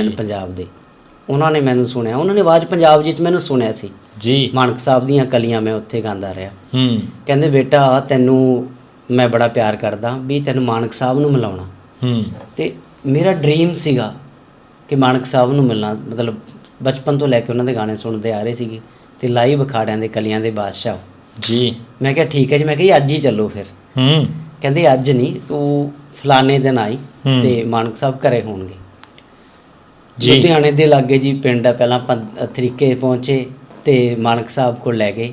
ਹਨ ਪੰਜਾਬ ਦੇ। ਉਹਨਾਂ ਨੇ ਮੈਨੂੰ ਸੁਣਿਆ। ਉਹਨਾਂ ਨੇ ਆਵਾਜ਼ ਪੰਜਾਬ ਵਿੱਚ ਮੈਨੂੰ ਸੁਣਿਆ ਸੀ। ਜੀ। ਮਾਨਕ ਸਾਹਿਬ ਦੀਆਂ ਕਲੀਆਂ ਮੈਂ ਉੱਥੇ ਗਾਉਂਦਾ ਰਿਹਾ। ਹੂੰ। ਕਹਿੰਦੇ ਬੇਟਾ ਤੈਨੂੰ ਮੈਂ ਬੜਾ ਪਿਆਰ ਕਰਦਾ ਵੀ ਤੈਨੂੰ ਮਾਨਕ ਸਾਹਿਬ ਨੂੰ ਮਿਲਾਉਣਾ। ਹੂੰ। ਤੇ ਮੇਰਾ ਡ੍ਰੀਮ ਸੀਗਾ ਕਿ ਮਾਨਕ ਸਾਹਿਬ ਨੂੰ ਮਿਲਣਾ। ਮਤਲਬ ਬਚਪਨ ਤੋਂ ਲੈ ਕੇ ਉਹਨਾਂ ਦੇ ਗਾਣੇ ਸੁਣਦੇ ਆ ਰਹੇ ਸੀਗੇ ਤੇ ਲਾਈਵ ਅਖਾੜਿਆਂ ਦੇ ਕਲੀਆਂ ਦੇ ਬਾਦਸ਼ਾਹ। ਜੀ। ਮੈਂ ਕਿਹਾ ਠੀਕ ਹੈ ਜੀ। ਮੈਂ ਕਿਹਾ ਜੀ ਅੱਜ ਹੀ ਚੱਲੋ ਫਿਰ। ਹੂੰ। ਕਹਿੰਦੇ ਅੱਜ ਨਹੀਂ ਤੂੰ ਫਲਾਣੇ ਦਿਨ ਆਈ। ਤੇ ਮਾਨਕ ਸਾਹਿਬ ਘਰੇ ਹੋਣਗੇ। ਜੀ। ਲੁਧਿਆਣੇ ਦੇ ਲਾਗੇ ਜੀ ਪਿੰਡ ਆ ਪਹਿਲਾਂ ਆਪਾਂ ਤਰੀਕੇ ਪਹੁੰਚੇ ਤੇ ਮਾਨਕ ਸਾਹਿਬ ਕੋਲ ਲੈ ਗਏ।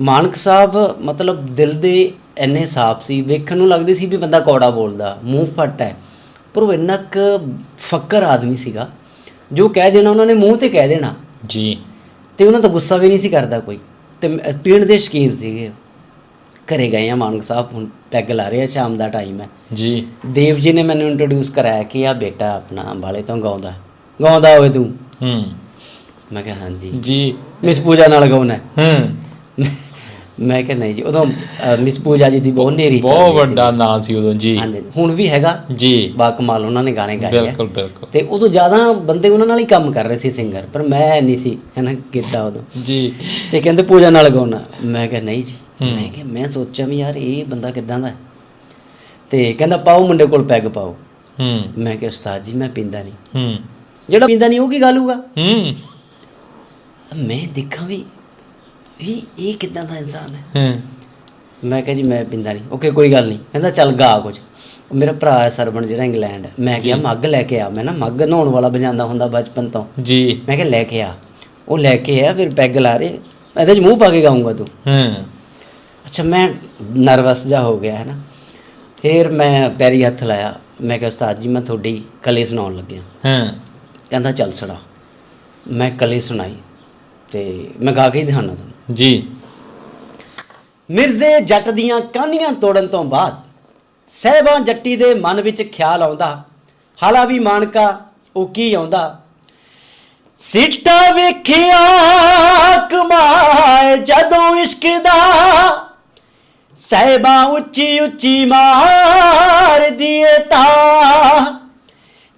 ਮਾਨਕ ਸਾਹਿਬ ਮਤਲਬ ਦਿਲ ਦੇ ਇੰਨੇ ਸਾਫ਼ ਸੀ ਵੇਖਣ ਨੂੰ ਲੱਗਦੇ ਸੀ ਵੀ ਬੰਦਾ ਕੌੜਾ ਬੋਲਦਾ ਮੂੰਹ ਫੱਟ ਹੈ। ਪਰ ਉਹ ਇੰਨਾ ਕੁ ਫੱਕਰ ਆਦਮੀ ਸੀਗਾ ਜੋ ਕਹਿ ਦੇਣਾ ਉਹਨਾਂ ਨੇ ਮੂੰਹ ਤੇ ਕਹਿ ਦੇਣਾ। ਜੀ। ਤੇ ਉਹਨਾਂ ਦਾ ਗੁੱਸਾ ਵੀ ਨਹੀਂ ਸੀ ਕਰਦਾ ਕੋਈ। ਤੇ ਪੀਣ ਦੇ ਸ਼ੌਕੀਨ ਸੀਗੇ। ਘਰੇ ਗਏ ਆ ਮਾਨਕ ਸਾਹਿਬ ਹੁਣ ਪੈਗ ਲਾ ਰਹੇ ਆ ਸ਼ਾਮ ਦਾ ਟਾਈਮ ਹੈ। ਜੀ। ਦੇਵ ਜੀ ਨੇ ਮੈਨੂੰ ਇੰਟਰੋਡਿਊਸ ਕਰਾਇਆ ਕਿ ਆ ਬੇਟਾ ਆਪਣਾ ਅੰਬਾਲੇ ਤੋਂ ਗਾਉਂਦਾ। ਗਾਉਂਦਾ ਹੋਵੇ ਤੂੰ। ਹੂੰ। ਮੈਂ ਕਿਹਾ ਹਾਂਜੀ। ਜੀ। ਮਿਸ ਪੂਜਾ ਨਾਲ ਗਾਉਣਾ। ਹੈ। ਮੈਂ ਕਿਹਾ ਨਹੀਂ ਜੀ ਉਦੋਂ ਮਿਸ ਪੂਜਾ ਜੀ ਦੀ ਬਹੁਤ ਨੇਰੀ ਬਹੁਤ ਵੱਡਾ ਨਾਂ ਸੀ ਉਦੋਂ ਜੀ। ਹੁਣ ਵੀ ਹੈਗਾ। ਜੀ। ਬਾ ਕਮਾਲ ਉਹਨਾਂ ਨੇ ਗਾਣੇ ਗਾਏ ਬਿਲਕੁਲ ਬਿਲਕੁਲ। ਤੇ ਉਦੋਂ ਜ਼ਿਆਦਾ ਬੰਦੇ ਉਹਨਾਂ ਨਾਲ ਹੀ ਕੰਮ ਕਰ ਰਹੇ ਸੀ ਸਿੰਗਰ ਪਰ ਮੈਂ ਨਹੀਂ ਸੀ ਹੈਨਾ ਕੀਤਾ ਉਦੋਂ। ਜੀ। ਤੇ ਕਹਿੰਦੇ ਪੂਜਾ ਨਾਲ ਗਾਉਣਾ। ਮੈਂ ਕਿਹਾ ਨਹੀਂ ਜੀ। ਮੈਂ ਕਿਹਾ ਮੈਂ ਸੋਚਿਆ ਵੀ ਯਾਰ ਇਹ ਬੰਦਾ ਕਿਦਾਂ ਦਾ ਤੇ ਕਹਿੰਦਾ ਪਾਓ ਮੁੰਡੇ ਕੋਲ ਪੈਗ ਪਾਓ। ਹੂੰ। ਮੈਂ ਕਿਹਾ ਉਸਤਾਦ ਜੀ ਮੈਂ ਪੀਂਦਾ ਨਹੀਂ। ਹੂੰ। ਜਿਹੜਾ ਪੀਂਦਾ ਨਹੀਂ ਉਹ ਕੀ ਗੱਲ ਹੋਊਗਾ? ਹੂੰ। ਮੈਂ ਦੇਖਾਂ ਵੀ ਇਹ ਇਹ ਕਿਦਾਂ ਦਾ ਇਨਸਾਨ ਹੈ। ਹੂੰ। ਮੈਂ ਕਿਹਾ ਜੀ ਮੈਂ ਪੀਂਦਾ ਨਹੀਂ। ਓਕੇ ਕੋਈ ਗੱਲ ਨਹੀਂ। ਕਹਿੰਦਾ ਚੱਲ ਗਾ ਕੁਝ। ਮੇਰਾ ਭਰਾ ਹੈ ਸਰਵਣ ਜਿਹੜਾ ਇੰਗਲੈਂਡ। ਮੈਂ ਕਿਹਾ ਮੱਗ ਲੈ ਕੇ ਆ। ਮੈਂ ਨਾ ਮੱਗ ਨਹਾਉਣ ਵਾਲਾ ਵਜਾਉਂਦਾ ਹੁੰਦਾ ਬਚਪਨ ਤੋਂ। ਜੀ। ਮੈਂ ਕਿਹਾ ਲੈ ਕੇ ਆ। ਉਹ ਲੈ ਕੇ ਆ ਫਿਰ ਪੈਗ ਲਾ ਰਹੇ। ਇਹਦੇ 'ਚ ਮੂੰਹ ਪਾ ਕੇ ਗਾਉਂਗਾ ਤੂੰ। ਹੂੰ। ਅੱਛਾ ਮੈਂ ਨਰਵਸ ਜਾ ਹੋ ਗਿਆ ਹੈ ਨਾ। ਫਿਰ ਮੈਂ ਪੈਰੀ ਹੱਥ ਲਾਇਆ। ਮੈਂ ਕਿਹਾ ਉਸਤਾਦ ਜੀ ਮੈਂ ਤੁਹਾਡੀ ਕਲੇ ਸੁਣਾਉਣ ਲੱਗਿਆ। ਹੂੰ। ਕਹਿੰਦਾ ਚੱਲ ਸੁਣਾ ਮੈਂ ਕਲੇ ਸੁਣਾਈ ਤੇ ਮੈਂ ਗਾ ਕੇ ਹੀ ਦਿਖਾਣਾ ਤੁਹਾਨੂੰ। ਜੀ। ਮਿਰਜ਼ੇ ਜੱਟ ਦੀਆਂ ਕਾਨੀਆਂ ਤੋੜਨ ਤੋਂ ਬਾਅਦ ਸਹਿਬਾਂ ਜੱਟੀ ਦੇ ਮਨ ਵਿੱਚ ਖਿਆਲ ਆਉਂਦਾ ਹਾਲਾ ਵੀ ਮਾਨਕਾ ਉਹ ਕੀ ਆਉਂਦਾ? ਸਿੱਟਾ ਵੇਖਿਆ ਕਮਾਏ ਜਦੋਂ ਇਸ਼ਕ ਦਾ ਸਹਿਬਾਂ ਉੱਚੀ ਉੱਚੀ ਮਾਰ ਦੀਏ ਤਾਂ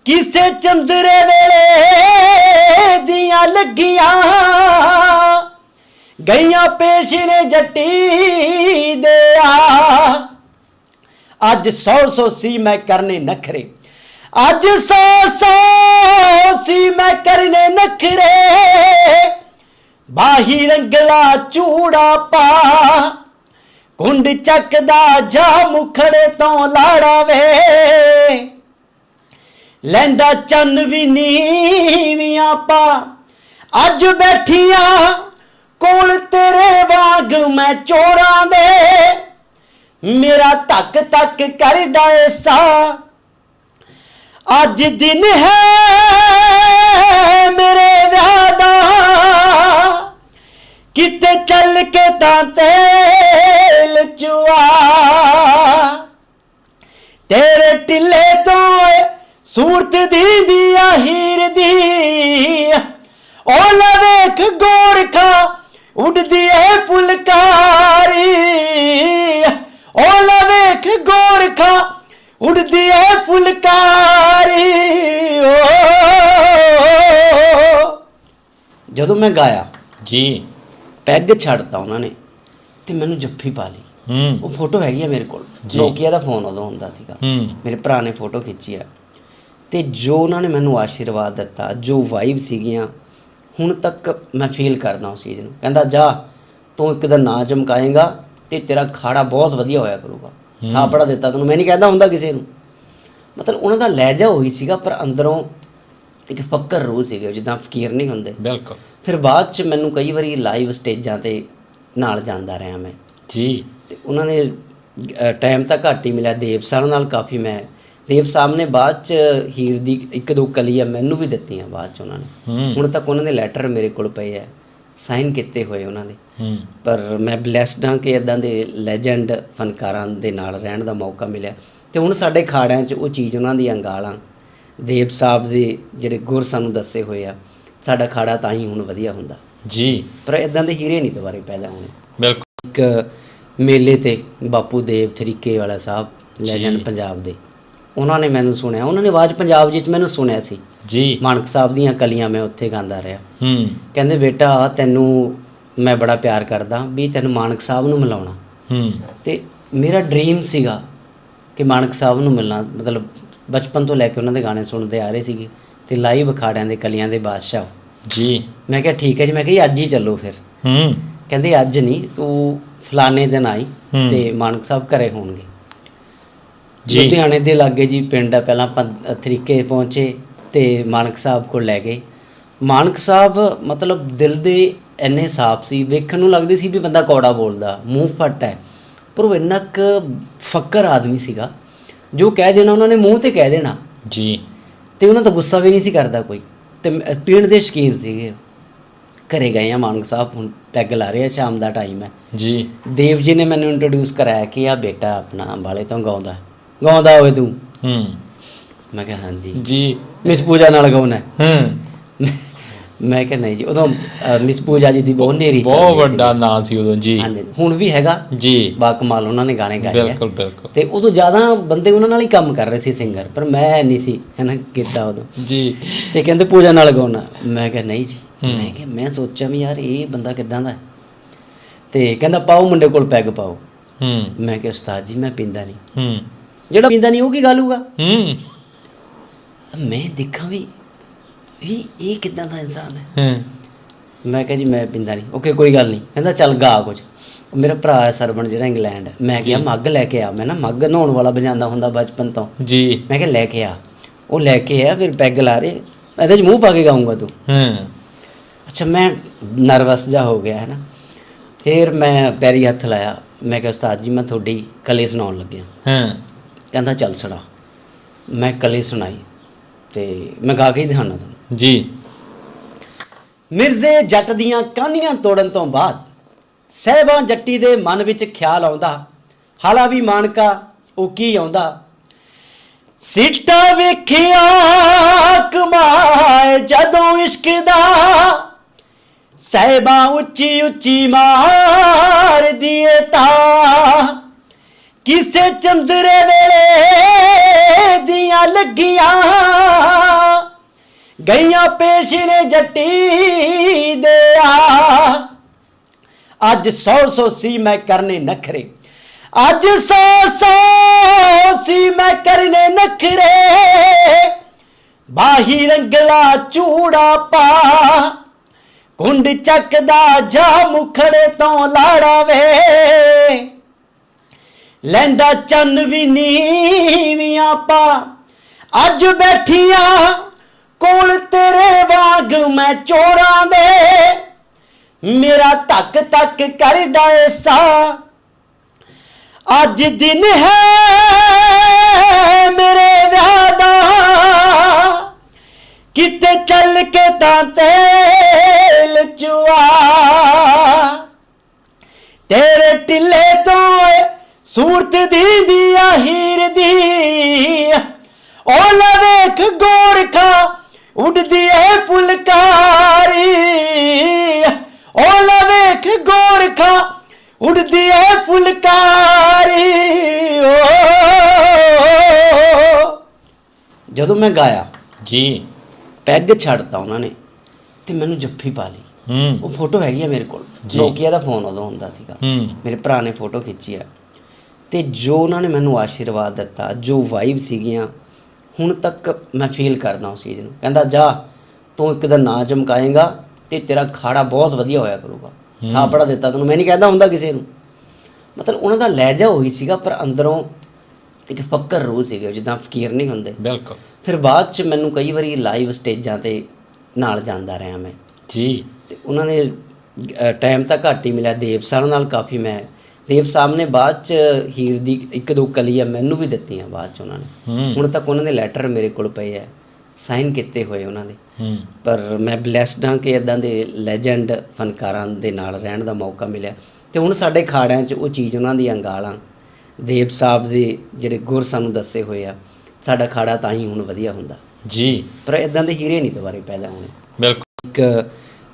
ਕਿਸੇ ਚੰਦਰੇ ਵੇਲੇ ਦੀਆਂ ਲੱਗੀਆਂ ਗਈਆਂ ਪੇਸ਼ ਨੇ ਜੱਟੀ ਦੇ ਆ। ਅੱਜ ਸੌ ਸੌ ਸੀ ਮੈਂ ਕਰਨੇ ਨਖਰੇ। ਅੱਜ ਸੌ ਸੌ ਸੀ ਮੈਂ ਕਰਨੇ ਨਖਰੇ। ਬਾਹੀ ਰੰਗਲਾ ਚੂੜਾ ਪਾ। ਕੁੰਡ ਚੱਕਦਾ ਜਾ ਮੁਖੜੇ ਤੋਂ ਲਾੜਾ ਵੇ। ਲੈਂਦਾ ਚੰਨ ਵੀ ਨੀਵੀਆਂ ਪਾ ਅੱਜ ਬੈਠੀਆਂ ਕੋਲ ਤੇਰੇ ਵਾਂਗ ਮੈਂ ਚੋਰਾਂ ਦੇ। ਮੇਰਾ ਧੱਕ ਧੱਕ ਕਰਦਾ ਏ ਸਾ ਅੱਜ ਦਿਨ ਹੈ ਮੇਰੇ ਵਿਆਹ ਦਾ। ਕਿਤੇ ਚੱਲ ਕੇ ਤਾਂ ਤੇਲ ਚੁਆ। ਤੇਰੇ ਟਿੱਲੇ ਤੋਂ ਸੂਰਤ ਦੀ ਦੀਆ ਹੀਰ ਦੀ। ਉਹ ਲਵੇਖ ਗੋਰਖਾ ਉੱਡਦੀ ਏ ਫੁਲਕਾਰੀ। ਉਹ ਲਵੇਖ ਗੋਰਖਾ ਉੱਡਦੀ ਏ ਫੁਲਕਾਰੀ। ਓ ਜਦੋਂ ਮੈਂ ਗਾਇਆ ਜੀ। ਪੈਗ ਛੱਡਤਾ ਉਹਨਾਂ ਨੇ ਤੇ ਮੈਨੂੰ ਜੱਫੀ ਪਾ ਲਈ। ਹੂੰ। ਉਹ ਫੋਟੋ ਹੈਗੀ ਆ ਮੇਰੇ ਕੋਲ। ਨੋਕੀਆ ਦਾ ਫੋਨ ਉਦੋਂ ਹੁੰਦਾ ਸੀਗਾ। ਮੇਰੇ ਭਰਾ ਨੇ ਫੋਟੋ ਖਿੱਚੀ ਆ। ਤੇ ਜੋ ਉਹਨਾਂ ਨੇ ਮੈਨੂੰ ਆਸ਼ੀਰਵਾਦ ਦਿੱਤਾ ਜੋ ਵਾਈਬ ਸੀਗੀਆਂ ਹੁਣ ਤੱਕ ਮੈਂ ਫੀਲ ਕਰਦਾ ਉਸ ਚੀਜ਼ ਨੂੰ। ਕਹਿੰਦਾ ਜਾ ਤੂੰ ਇੱਕ ਦਿਨ ਨਾ ਚਮਕਾਏਗਾ ਤੇ ਤੇਰਾ ਖਾੜਾ ਬਹੁਤ ਵਧੀਆ ਹੋਇਆ ਕਰੂਗਾ। ਥਾਪੜਾ ਦਿੱਤਾ ਤੈਨੂੰ। ਮੈਂ ਨਹੀਂ ਕਹਿੰਦਾ ਹੁੰਦਾ ਕਿਸੇ ਨੂੰ। ਮਤਲਬ ਉਹਨਾਂ ਦਾ ਲਹਿਜਾ ਉਹੀ ਸੀਗਾ ਪਰ ਅੰਦਰੋਂ ਇੱਕ ਫੱਕਰ ਰੂਹ ਸੀਗੇ ਜਿੱਦਾਂ ਫਕੀਰ ਨਹੀਂ ਹੁੰਦੇ। ਬਿਲਕੁਲ। ਫਿਰ ਬਾਅਦ ਚ ਮੈਨੂੰ ਕਈ ਵਾਰੀ ਲਾਈਵ ਸਟੇਜਾਂ ਤੇ ਨਾਲ ਜਾਂਦਾ ਰਿਹਾ ਮੈਂ। ਜੀ। ਤੇ ਉਹਨਾਂ ਨੇ ਟਾਈਮ ਤਾਂ ਘੱਟ ਹੀ ਮਿਲਿਆ। ਦੇਵ ਸਾਹਿਬ ਨਾਲ ਕਾਫੀ ਮੈਂ ਦੇਵ ਸਾਹਿਬ ਨੇ ਬਾਅਦ ਚ ਹੀਰ ਦੀ ਇੱਕ ਦੋ ਕਲੀਆਂ ਮੈਨੂੰ ਵੀ ਦਿੱਤੀਆਂ ਬਾਅਦ ਚ ਉਹਨਾਂ ਨੇ। ਹੁਣ ਤੱਕ ਉਹਨਾਂ ਦੇ ਲੈਟਰ ਮੇਰੇ ਕੋਲ ਪਏ ਆ। ਸਾਈਨ ਕੀਤੇ ਹੋਏ ਉਹਨਾਂ ਦੇ। ਪਰ ਮੈਂ ਬlesed ਹਾਂ ਕਿ ਇਦਾਂ ਦੇ ਲੈਜੈਂਡ ਫਨਕਾਰਾਂ ਦੇ ਨਾਲ ਰਹਿਣ ਦਾ ਮੌਕਾ ਮਿਲਿਆ। ਤੇ ਹੁਣ ਸਾਡੇ ਖਾੜਿਆਂ 'ਚ ਉਹ ਚੀਜ਼ ਉਹਨਾਂ ਦੀਆਂ ਗਾਲਾਂ ਦੇਵ ਸਾਹਿਬ ਦੇ ਜਿਹੜੇ ਗੁਰ ਸਾਨੂੰ ਦੱਸੇ ਹੋਏ ਆ ਸਾਡਾ ਖਾੜਾ ਤਾਂ ਹੀ ਹੁਣ ਵਧੀਆ ਹੁੰਦਾ। ਜੀ। ਪਰ ਇਦਾਂ ਦੇ ਹੀਰੇ ਨਹੀਂ ਦੁਬਾਰੇ ਪੈਦਾ ਹੋਣੇ। ਬਿਲਕੁਲ। ਇੱਕ ਮੇਲੇ ਤੇ ਬਾਪੂ ਦੇਵ ਤਰੀਕੇ ਵਾਲਾ ਸਾਹਿਬ ਲੈਜੈਂਡ। ਪੰਜਾਬ ਦੇ। ਉਹਨਾਂ ਨੇ ਮੈਨੂੰ ਸੁਣਿਆ। ਉਹਨਾਂ ਨੇ ਆਵਾਜ਼ ਪੰਜਾਬ ਵਿੱਚ ਮੈਨੂੰ ਸੁਣਿਆ ਸੀ। ਜੀ। ਮਾਨਕ ਸਾਹਿਬ ਦੀਆਂ ਕਲੀਆਂ ਮੈਂ ਉੱਥੇ ਗਾਉਂਦਾ ਰਿਹਾ। ਹੂੰ। ਕਹਿੰਦੇ ਬੇਟਾ ਤੈਨੂੰ ਮੈਂ ਬੜਾ ਪਿਆਰ ਕਰਦਾ ਵੀ ਤੈਨੂੰ ਮਾਨਕ ਸਾਹਿਬ ਨੂੰ ਮਿਲਾਉਣਾ। ਹੂੰ। ਤੇ ਮੇਰਾ ਡ੍ਰੀਮ ਸੀਗਾ ਕਿ ਮਾਨਕ ਸਾਹਿਬ ਨੂੰ ਮਿਲਣਾ। ਮਤਲਬ ਬਚਪਨ ਤੋਂ ਲੈ ਕੇ ਉਹਨਾਂ ਦੇ ਗਾਣੇ ਸੁਣਦੇ ਆ ਰਹੇ ਸੀਗੇ ਤੇ ਲਾਈਵ ਅਖਾੜਿਆਂ ਦੇ ਕਲੀਆਂ ਦੇ ਬਾਦਸ਼ਾਹ। ਜੀ। ਮੈਂ ਕਿਹਾ ਠੀਕ ਹੈ ਜੀ। ਮੈਂ ਕਿਹਾ ਅੱਜ ਹੀ ਚੱਲੋ ਫਿਰ। ਹੂੰ। ਕਹਿੰਦੇ ਅੱਜ ਨਹੀਂ ਤੂੰ ਫਲਾਣੇ ਦਿਨ ਆਈ। ਤੇ ਮਾਨਕ ਸਾਹਿਬ ਘਰੇ ਹੋਣਗੇ। ਲੁਧਿਆਣੇ ਦੇ ਲਾਗੇ ਜੀ ਪਿੰਡ ਆ ਪਹਿਲਾਂ ਆਪਾਂ ਤਰੀਕੇ ਪਹੁੰਚੇ ਤੇ ਮਾਨਕ ਸਾਹਿਬ ਕੋਲ ਲੈ ਗਏ। ਮਾਨਕ ਸਾਹਿਬ ਮਤਲਬ ਦਿਲ ਦੇ ਇੰਨੇ ਸਾਫ਼ ਸੀ ਵੇਖਣ ਨੂੰ ਲੱਗਦੇ ਸੀ ਵੀ ਬੰਦਾ ਕੌੜਾ ਬੋਲਦਾ ਮੂੰਹ ਫੱਟ ਹੈ ਪਰ ਉਹ ਇੰਨਾ ਕੁ ਫੱਕਰ ਆਦਮੀ ਸੀਗਾ ਜੋ ਕਹਿ ਦੇਣਾ ਉਹਨਾਂ ਨੇ ਮੂੰਹ ਤੇ ਕਹਿ ਦੇਣਾ। ਜੀ। ਤੇ ਉਹਨਾਂ ਦਾ ਗੁੱਸਾ ਵੀ ਨਹੀਂ ਸੀ ਕਰਦਾ ਕੋਈ। ਤੇ ਪੀਣ ਦੇ ਸ਼ੌਕੀਨ ਸੀਗੇ। ਘਰੇ ਗਏ ਆ ਮਾਨਕ ਸਾਹਿਬ ਹੁਣ ਪੈਗ ਲਾ ਰਹੇ ਆ ਸ਼ਾਮ ਦਾ ਟਾਈਮ ਹੈ। ਜੀ। ਦੇਵ ਜੀ ਨੇ ਮੈਨੂੰ ਇੰਟਰੋਡਿਊਸ ਕਰਾਇਆ ਕਿ ਆ ਬੇਟਾ ਆਪਣਾ ਅੰਬਾਲੇ ਤੋਂ ਗਾਉਂਦਾ। ਗਾਉਂਦਾ ਹੋਵੇ ਤੂੰ। ਹੂੰ। ਮੈਂ ਕਿਹਾ ਹਾਂਜੀ। ਜੀ। ਮਿਸ ਪੂਜਾ ਨਾਲ ਗਾਉਣਾ। ਹੈ। ਮੈਂ ਕਿਹਾ ਨਹੀਂ ਜੀ ਉਦੋਂ ਮਿਸ ਪੂਜਾ ਜੀ ਦੀ ਬਹੁਤ ਨੇਰੀ ਬਹੁਤ ਵੱਡਾ ਨਾਂ ਸੀ ਉਦੋਂ ਜੀ। ਹੁਣ ਵੀ ਹੈਗਾ। ਜੀ। ਬਾ ਕਮਾਲ ਉਹਨਾਂ ਨੇ ਗਾਣੇ ਗਾਏ ਬਿਲਕੁਲ ਬਿਲਕੁਲ। ਤੇ ਉਦੋਂ ਜ਼ਿਆਦਾ ਬੰਦੇ ਉਹਨਾਂ ਨਾਲ ਹੀ ਕੰਮ ਕਰ ਰਹੇ ਸੀ ਸਿੰਗਰ ਪਰ ਮੈਂ ਨਹੀਂ ਸੀ ਹੈਨਾ ਕੀਤਾ ਉਦੋਂ। ਜੀ। ਤੇ ਕਹਿੰਦੇ ਪੂਜਾ ਨਾਲ ਗਾਉਣਾ। ਮੈਂ ਕਿਹਾ ਨਹੀਂ ਜੀ। ਮੈਂ ਕਿਹਾ ਮੈਂ ਸੋਚਿਆ ਵੀ ਯਾਰ ਇਹ ਬੰਦਾ ਕਿਦਾਂ ਦਾ ਤੇ ਕਹਿੰਦਾ ਪਾਓ ਮੁੰਡੇ ਕੋਲ ਪੈਗ ਪਾਓ। ਹੂੰ। ਮੈਂ ਕਿਹਾ ਉਸਤਾਦ ਜੀ ਮੈਂ ਪੀਂਦਾ ਨਹੀਂ। ਹੂੰ। ਜਿਹੜਾ ਪੀਂਦਾ ਨਹੀਂ ਉਹ ਕੀ ਗੱਲ ਹੋਊਗਾ? ਹੂੰ। ਮੈਂ ਦੇਖਾਂ ਵੀ ਵੀ ਇਹ ਕਿਦਾਂ ਦਾ ਇਨਸਾਨ ਹੈ। ਹੂੰ। ਮੈਂ ਕਿਹਾ ਜੀ ਮੈਂ ਪੀਂਦਾ ਨਹੀਂ। ਓਕੇ ਕੋਈ ਗੱਲ ਨਹੀਂ। ਕਹਿੰਦਾ ਚੱਲ ਗਾ ਕੁਝ। ਮੇਰਾ ਭਰਾ ਹੈ ਸਰਵਣ ਜਿਹੜਾ ਇੰਗਲੈਂਡ ਹੈ। ਮੈਂ ਕਿਹਾ ਮੱਗ ਲੈ ਕੇ ਆ। ਮੈਂ ਨਾ ਮੱਗ ਨਹਾਉਣ ਵਾਲਾ ਵਜਾਉਂਦਾ ਹੁੰਦਾ ਬਚਪਨ ਤੋਂ। ਜੀ। ਮੈਂ ਕਿਹਾ ਲੈ ਕੇ ਆ। ਉਹ ਲੈ ਕੇ ਆ ਫਿਰ ਪੈਗ ਲਾ ਰਹੇ। ਇਹਦੇ 'ਚ ਮੂੰਹ ਪਾ ਕੇ ਗਾਉਂਗਾ ਤੂੰ। ਹੂੰ। ਅੱਛਾ ਮੈਂ ਨਰਵਸ ਜਾ ਹੋ ਗਿਆ ਹੈ ਨਾ। ਫਿਰ ਮੈਂ ਪੈਰੀ ਹੱਥ ਲਾਇਆ। ਮੈਂ ਕਿਹਾ ਉਸਤਾਦ ਜੀ ਮੈਂ ਤੁਹਾਡੀ ਕਲੇ ਸੁਣਾਉਣ ਲੱਗਿਆ। ਹੂੰ। ਕਹਿੰਦਾ ਚੱਲ ਸੁਣਾ। ਮੈਂ ਕਲੇ ਸੁਣਾਈ ਤੇ ਮੈਂ ਗਾ ਕੇ ਹੀ ਦਿਖਾਉਣਾ ਤੁਹਾਨੂੰ। ਜੀ। ਮਿਰਜ਼ੇ ਜੱਟ ਦੀਆਂ ਕਾਨੀਆਂ ਤੋੜਨ ਤੋਂ ਬਾਅਦ ਸਹਿਬਾਂ ਜੱਟੀ ਦੇ ਮਨ ਵਿੱਚ ਖਿਆਲ ਆਉਂਦਾ ਹਾਲਾ ਵੀ ਮਾਨਕਾ ਉਹ ਕੀ ਆਉਂਦਾ? ਸਿੱਟਾ ਵੇਖਿਆ ਕਮਾਏ ਜਦੋਂ ਇਸ਼ਕ ਦਾ ਸਹਿਬਾਂ ਉੱਚੀ ਉੱਚੀ ਮਾਰ ਦੀਏ ਤਾਂ। ਕਿਸੇ ਚੰਦਰੇ ਵੇਲੇ ਦੀਆਂ ਲੱਗੀਆਂ ਗਈਆਂ ਪੇਸ਼ ਨੇ ਜੱਟੀ ਦੇ ਆ। ਅੱਜ ਸੌ ਸੌ ਸੀ ਮੈਂ ਕਰਨੇ ਨਖਰੇ। ਅੱਜ ਸੌ ਸੌ ਸੀ ਮੈਂ ਕਰਨੇ ਨਖਰੇ। ਬਾਹੀ ਰੰਗਲਾ ਚੂੜਾ ਪਾ। ਕੁੰਡ ਚੱਕਦਾ ਜਾ ਮੁਖੜੇ ਤੋਂ ਲਾੜਾ ਵੇ। ਲੈਂਦਾ ਚੰਨ ਵੀ ਨੀਵੀਆਂ ਪਾ ਅੱਜ ਬੈਠੀਆਂ ਕੋਲ ਤੇਰੇ ਵਾਂਗ ਮੈਂ ਚੋਰਾਂ ਦੇ। ਮੇਰਾ ਤੱਕ ਤੱਕ ਕਰਦਾ ਏ ਸਾ ਅੱਜ ਦਿਨ ਹੈ ਮੇਰੇ ਵਿਆਹ ਦਾ। ਕਿਤੇ ਚੱਲ ਕੇ ਤਾਂ ਤੇਲ ਚੁਆ। ਤੇਰੇ ਟਿੱਲੇ ਤੋਂ ਸੂਰਤ ਦੀ ਦੀਆ ਹੀਰ ਦੀ ਉਹ ਲਵੇਖ ਗੋਰਖਾ ਉੱਡਦੀ ਏ ਫੁਲਕਾਰੀ। ਉਹ ਲਵੇਖ ਗੋਰਖਾ ਉੱਡਦੀ ਏ ਫੁਲਕਾਰੀ। ਓ ਜਦੋਂ ਮੈਂ ਗਾਇਆ ਜੀ। ਪੈਗ ਛੱਡਤਾ ਉਹਨਾਂ ਨੇ ਤੇ ਮੈਨੂੰ ਜੱਫੀ ਪਾ ਲਈ। ਹੂੰ। ਉਹ ਫੋਟੋ ਹੈਗੀ ਆ ਮੇਰੇ ਕੋਲ। ਨੋਕੀਆ ਦਾ ਫੋਨ ਉਦੋਂ ਹੁੰਦਾ ਸੀਗਾ। ਮੇਰੇ ਭਰਾ ਨੇ ਫੋਟੋ ਖਿੱਚੀ ਆ। ਤੇ ਜੋ ਉਹਨਾਂ ਨੇ ਮੈਨੂੰ ਆਸ਼ੀਰਵਾਦ ਦਿੱਤਾ ਜੋ ਵਾਈਬ ਸੀਗੀਆਂ ਹੁਣ ਤੱਕ ਮੈਂ ਫੀਲ ਕਰਦਾ ਉਸ ਚੀਜ਼ ਨੂੰ। ਕਹਿੰਦਾ ਜਾ ਤੂੰ ਇੱਕ ਦਿਨ ਨਾ ਚਮਕਾਏਗਾ ਤੇ ਤੇਰਾ ਖਾੜਾ ਬਹੁਤ ਵਧੀਆ ਹੋਇਆ ਕਰੂਗਾ। ਥਾਪੜਾ ਦਿੱਤਾ ਤੈਨੂੰ। ਮੈਂ ਨਹੀਂ ਕਹਿੰਦਾ ਹੁੰਦਾ ਕਿਸੇ ਨੂੰ। ਮਤਲਬ ਉਹਨਾਂ ਦਾ ਲਹਿਜਾ ਉਹੀ ਸੀਗਾ ਪਰ ਅੰਦਰੋਂ ਇੱਕ ਫੱਕਰ ਰੂਹ ਸੀਗੇ ਜਿੱਦਾਂ ਫਕੀਰ ਨਹੀਂ ਹੁੰਦੇ। ਬਿਲਕੁਲ। ਫਿਰ ਬਾਅਦ ਚ ਮੈਨੂੰ ਕਈ ਵਾਰੀ ਲਾਈਵ ਸਟੇਜਾਂ ਤੇ ਨਾਲ ਜਾਂਦਾ ਰਿਹਾ ਮੈਂ। ਜੀ। ਤੇ ਉਹਨਾਂ ਨੇ ਟਾਈਮ ਤਾਂ ਘੱਟ ਹੀ ਮਿਲਿਆ। ਦੇਵ ਸਾਹਿਬ ਨਾਲ ਕਾਫੀ ਮੈਂ ਦੇਵ ਸਾਹਿਬ ਨੇ ਬਾਅਦ ਚ ਹੀਰ ਦੀ ਇੱਕ ਦੋ ਕਲੀਆਂ ਮੈਨੂੰ ਵੀ ਦਿੱਤੀਆਂ ਬਾਅਦ ਚ ਉਹਨਾਂ ਨੇ। ਹੁਣ ਤੱਕ ਉਹਨਾਂ ਦੇ ਲੈਟਰ ਮੇਰੇ ਕੋਲ ਪਏ ਆ ਸਾਈਨ ਕੀਤੇ ਹੋਏ ਉਹਨਾਂ ਦੇ। ਪਰ ਮੈਂ ਬlesed ਹਾਂ ਕਿ ਇਦਾਂ ਦੇ ਲੈਜੈਂਡ ਫਨਕਾਰਾਂ ਦੇ ਨਾਲ ਰਹਿਣ ਦਾ ਮੌਕਾ ਮਿਲਿਆ। ਤੇ ਹੁਣ ਸਾਡੇ ਖਾੜਿਆਂ 'ਚ ਉਹ ਚੀਜ਼ ਉਹਨਾਂ ਦੀਆਂ ਗਾਲਾਂ ਦੇਵ ਸਾਹਿਬ ਦੇ ਜਿਹੜੇ ਗੁਰ ਸਾਨੂੰ ਦੱਸੇ ਹੋਏ ਆ ਸਾਡਾ ਖਾੜਾ ਤਾਂ ਹੀ ਹੁਣ ਵਧੀਆ ਹੁੰਦਾ। ਜੀ। ਪਰ ਇਦਾਂ ਦੇ ਹੀਰੇ ਨਹੀਂ ਦੁਬਾਰੇ ਪੈਦਾ ਹੋਣੇ। ਬਿਲਕੁਲ। ਇੱਕ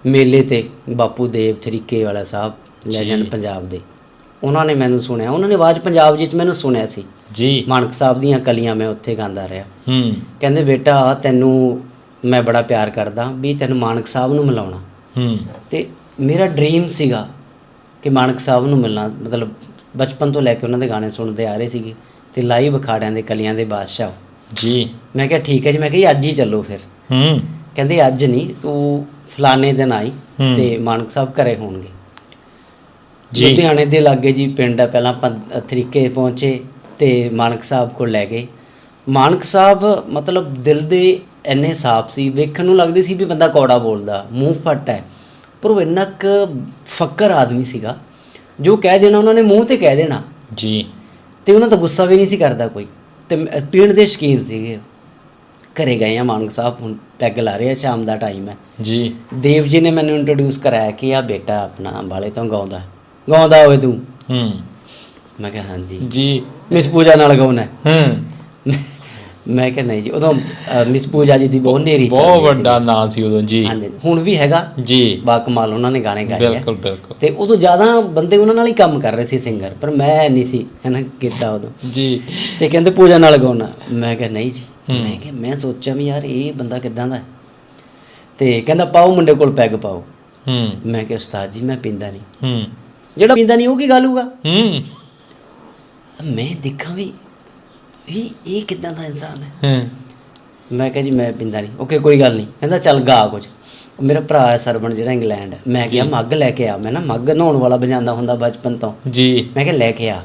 ਮੇਲੇ ਤੇ ਬਾਪੂ ਦੇਵ ਤਰੀਕੇ ਵਾਲਾ ਸਾਹਿਬ ਲੈਜੈਂਡ। ਪੰਜਾਬ ਦੇ। ਉਹਨਾਂ ਨੇ ਮੈਨੂੰ ਸੁਣਿਆ। ਉਹਨਾਂ ਨੇ ਆਵਾਜ਼ ਪੰਜਾਬ ਜਿੱਤ ਮੈਨੂੰ ਸੁਣਿਆ ਸੀ। ਜੀ। ਮਾਨਕ ਸਾਹਿਬ ਦੀਆਂ ਕਲੀਆਂ ਮੈਂ ਉੱਥੇ ਗਾਉਂਦਾ ਰਿਹਾ। ਹੂੰ। ਕਹਿੰਦੇ ਬੇਟਾ ਤੈਨੂੰ ਮੈਂ ਬੜਾ ਪਿਆਰ ਕਰਦਾ ਵੀ ਤੈਨੂੰ ਮਾਨਕ ਸਾਹਿਬ ਨੂੰ ਮਿਲਾਉਣਾ। ਹੂੰ। ਤੇ ਮੇਰਾ ਡ੍ਰੀਮ ਸੀਗਾ ਕਿ ਮਾਨਕ ਸਾਹਿਬ ਨੂੰ ਮਿਲਣਾ। ਮਤਲਬ ਬਚਪਨ ਤੋਂ ਲੈ ਕੇ ਉਹਨਾਂ ਦੇ ਗਾਣੇ ਸੁਣਦੇ ਆ ਰਹੇ ਸੀਗੇ ਤੇ ਲਾਈਵ ਅਖਾੜਿਆਂ ਦੇ ਕਲੀਆਂ ਦੇ ਬਾਦਸ਼ਾਹ। ਜੀ। ਮੈਂ ਕਿਹਾ ਠੀਕ ਹੈ ਜੀ। ਮੈਂ ਕਿਹਾ ਅੱਜ ਹੀ ਚੱਲੋ ਫਿਰ। ਹੂੰ। ਕਹਿੰਦੇ ਅੱਜ ਨਹੀਂ ਤੂੰ ਫਲਾਣੇ ਦਿਨ ਆਈ। ਤੇ ਮਾਨਕ ਸਾਹਿਬ ਘਰੇ ਹੋਣਗੇ। ਲੁਧਿਆਣੇ ਦੇ ਲਾਗੇ ਜੀ ਪਿੰਡ ਆ ਪਹਿਲਾਂ ਆਪਾਂ ਤਰੀਕੇ ਪਹੁੰਚੇ ਤੇ ਮਾਨਕ ਸਾਹਿਬ ਕੋਲ ਲੈ ਗਏ। ਮਾਨਕ ਸਾਹਿਬ ਮਤਲਬ ਦਿਲ ਦੇ ਇੰਨੇ ਸਾਫ਼ ਸੀ ਵੇਖਣ ਨੂੰ ਲੱਗਦੇ ਸੀ ਵੀ ਬੰਦਾ ਕੌੜਾ ਬੋਲਦਾ ਮੂੰਹ ਫੱਟ ਹੈ। ਪਰ ਉਹ ਇੰਨਾ ਕੁ ਫੱਕਰ ਆਦਮੀ ਸੀਗਾ ਜੋ ਕਹਿ ਦੇਣਾ ਉਹਨਾਂ ਨੇ ਮੂੰਹ ਤੇ ਕਹਿ ਦੇਣਾ। ਜੀ। ਤੇ ਉਹਨਾਂ ਦਾ ਗੁੱਸਾ ਵੀ ਨਹੀਂ ਸੀ ਕਰਦਾ ਕੋਈ। ਤੇ ਪੀਣ ਦੇ ਸ਼ੌਕੀਨ ਸੀਗੇ। ਘਰੇ ਗਏ ਆ ਮਾਨਕ ਸਾਹਿਬ ਹੁਣ ਪੈਗ ਲਾ ਰਹੇ ਆ ਸ਼ਾਮ ਦਾ ਟਾਈਮ ਹੈ। ਜੀ। ਦੇਵ ਜੀ ਨੇ ਮੈਨੂੰ ਇੰਟਰੋਡਿਊਸ ਕਰਾਇਆ ਕਿ ਆ ਬੇਟਾ ਆਪਣਾ ਅੰਬਾਲੇ ਤੋਂ ਗਾਉਂਦਾ। ਗਾਉਂਦਾ ਹੋਵੇ ਤੂੰ। ਹੂੰ। ਮੈਂ ਕਿਹਾ ਹਾਂਜੀ। ਜੀ। ਮਿਸ ਪੂਜਾ ਨਾਲ ਗਾਉਣਾ। ਹੈ। ਮੈਂ ਕਿਹਾ ਨਹੀਂ ਜੀ ਉਦੋਂ ਮਿਸ ਪੂਜਾ ਜੀ ਦੀ ਬਹੁਤ ਨੇਰੀ ਬਹੁਤ ਵੱਡਾ ਨਾਂ ਸੀ ਉਦੋਂ ਜੀ। ਹਾਂਜੀ ਹੁਣ ਵੀ ਹੈਗਾ। ਜੀ। ਬਾ ਕਮਾਲ ਉਹਨਾਂ ਨੇ ਗਾਣੇ ਗਾਏ ਬਿਲਕੁਲ ਬਿਲਕੁਲ। ਤੇ ਉਦੋਂ ਜ਼ਿਆਦਾ ਬੰਦੇ ਉਹਨਾਂ ਨਾਲ ਹੀ ਕੰਮ ਕਰ ਰਹੇ ਸੀ ਸਿੰਗਰ ਪਰ ਮੈਂ ਨਹੀਂ ਸੀ ਹੈਨਾ ਕੀਤਾ ਉਦੋਂ। ਜੀ। ਤੇ ਕਹਿੰਦੇ ਪੂਜਾ ਨਾਲ ਗਾਉਣਾ। ਮੈਂ ਕਿਹਾ ਨਹੀਂ ਜੀ। ਮੈਂ ਕਿਹਾ ਮੈਂ ਸੋਚਿਆ ਵੀ ਯਾਰ ਇਹ ਬੰਦਾ ਕਿਦਾਂ ਦਾ ਤੇ ਕਹਿੰਦਾ ਪਾਓ ਮੁੰਡੇ ਕੋਲ ਪੈਗ ਪਾਓ। ਹੂੰ। ਮੈਂ ਕਿਹਾ ਉਸਤਾਦ ਜੀ ਮੈਂ ਪੀਂਦਾ ਨਹੀਂ। ਹੂੰ। ਜਿਹੜਾ ਪੀਂਦਾ ਨਹੀਂ ਉਹ ਕੀ ਗੱਲ ਹੋਊਗਾ? ਹੂੰ। ਮੈਂ ਦੇਖਾਂ ਵੀ ਇਹ ਇਹ ਕਿਦਾਂ ਦਾ ਇਨਸਾਨ ਹੈ। ਹੂੰ। ਮੈਂ ਕਿਹਾ ਜੀ ਮੈਂ ਪੀਂਦਾ ਨਹੀਂ। ਓਕੇ ਕੋਈ ਗੱਲ ਨਹੀਂ। ਕਹਿੰਦਾ ਚੱਲ ਗਾ ਕੁਝ। ਮੇਰਾ ਭਰਾ ਹੈ ਸਰਵਣ ਜਿਹੜਾ ਇੰਗਲੈਂਡ ਹੈ। ਮੈਂ ਕਿਹਾ ਮੱਗ ਲੈ ਕੇ ਆ। ਮੈਂ ਨਾ ਮੱਗ ਨਹਾਉਣ ਵਾਲਾ ਵਜਾਉਂਦਾ ਹੁੰਦਾ ਬਚਪਨ ਤੋਂ। ਜੀ। ਮੈਂ ਕਿਹਾ ਲੈ ਕੇ ਆ।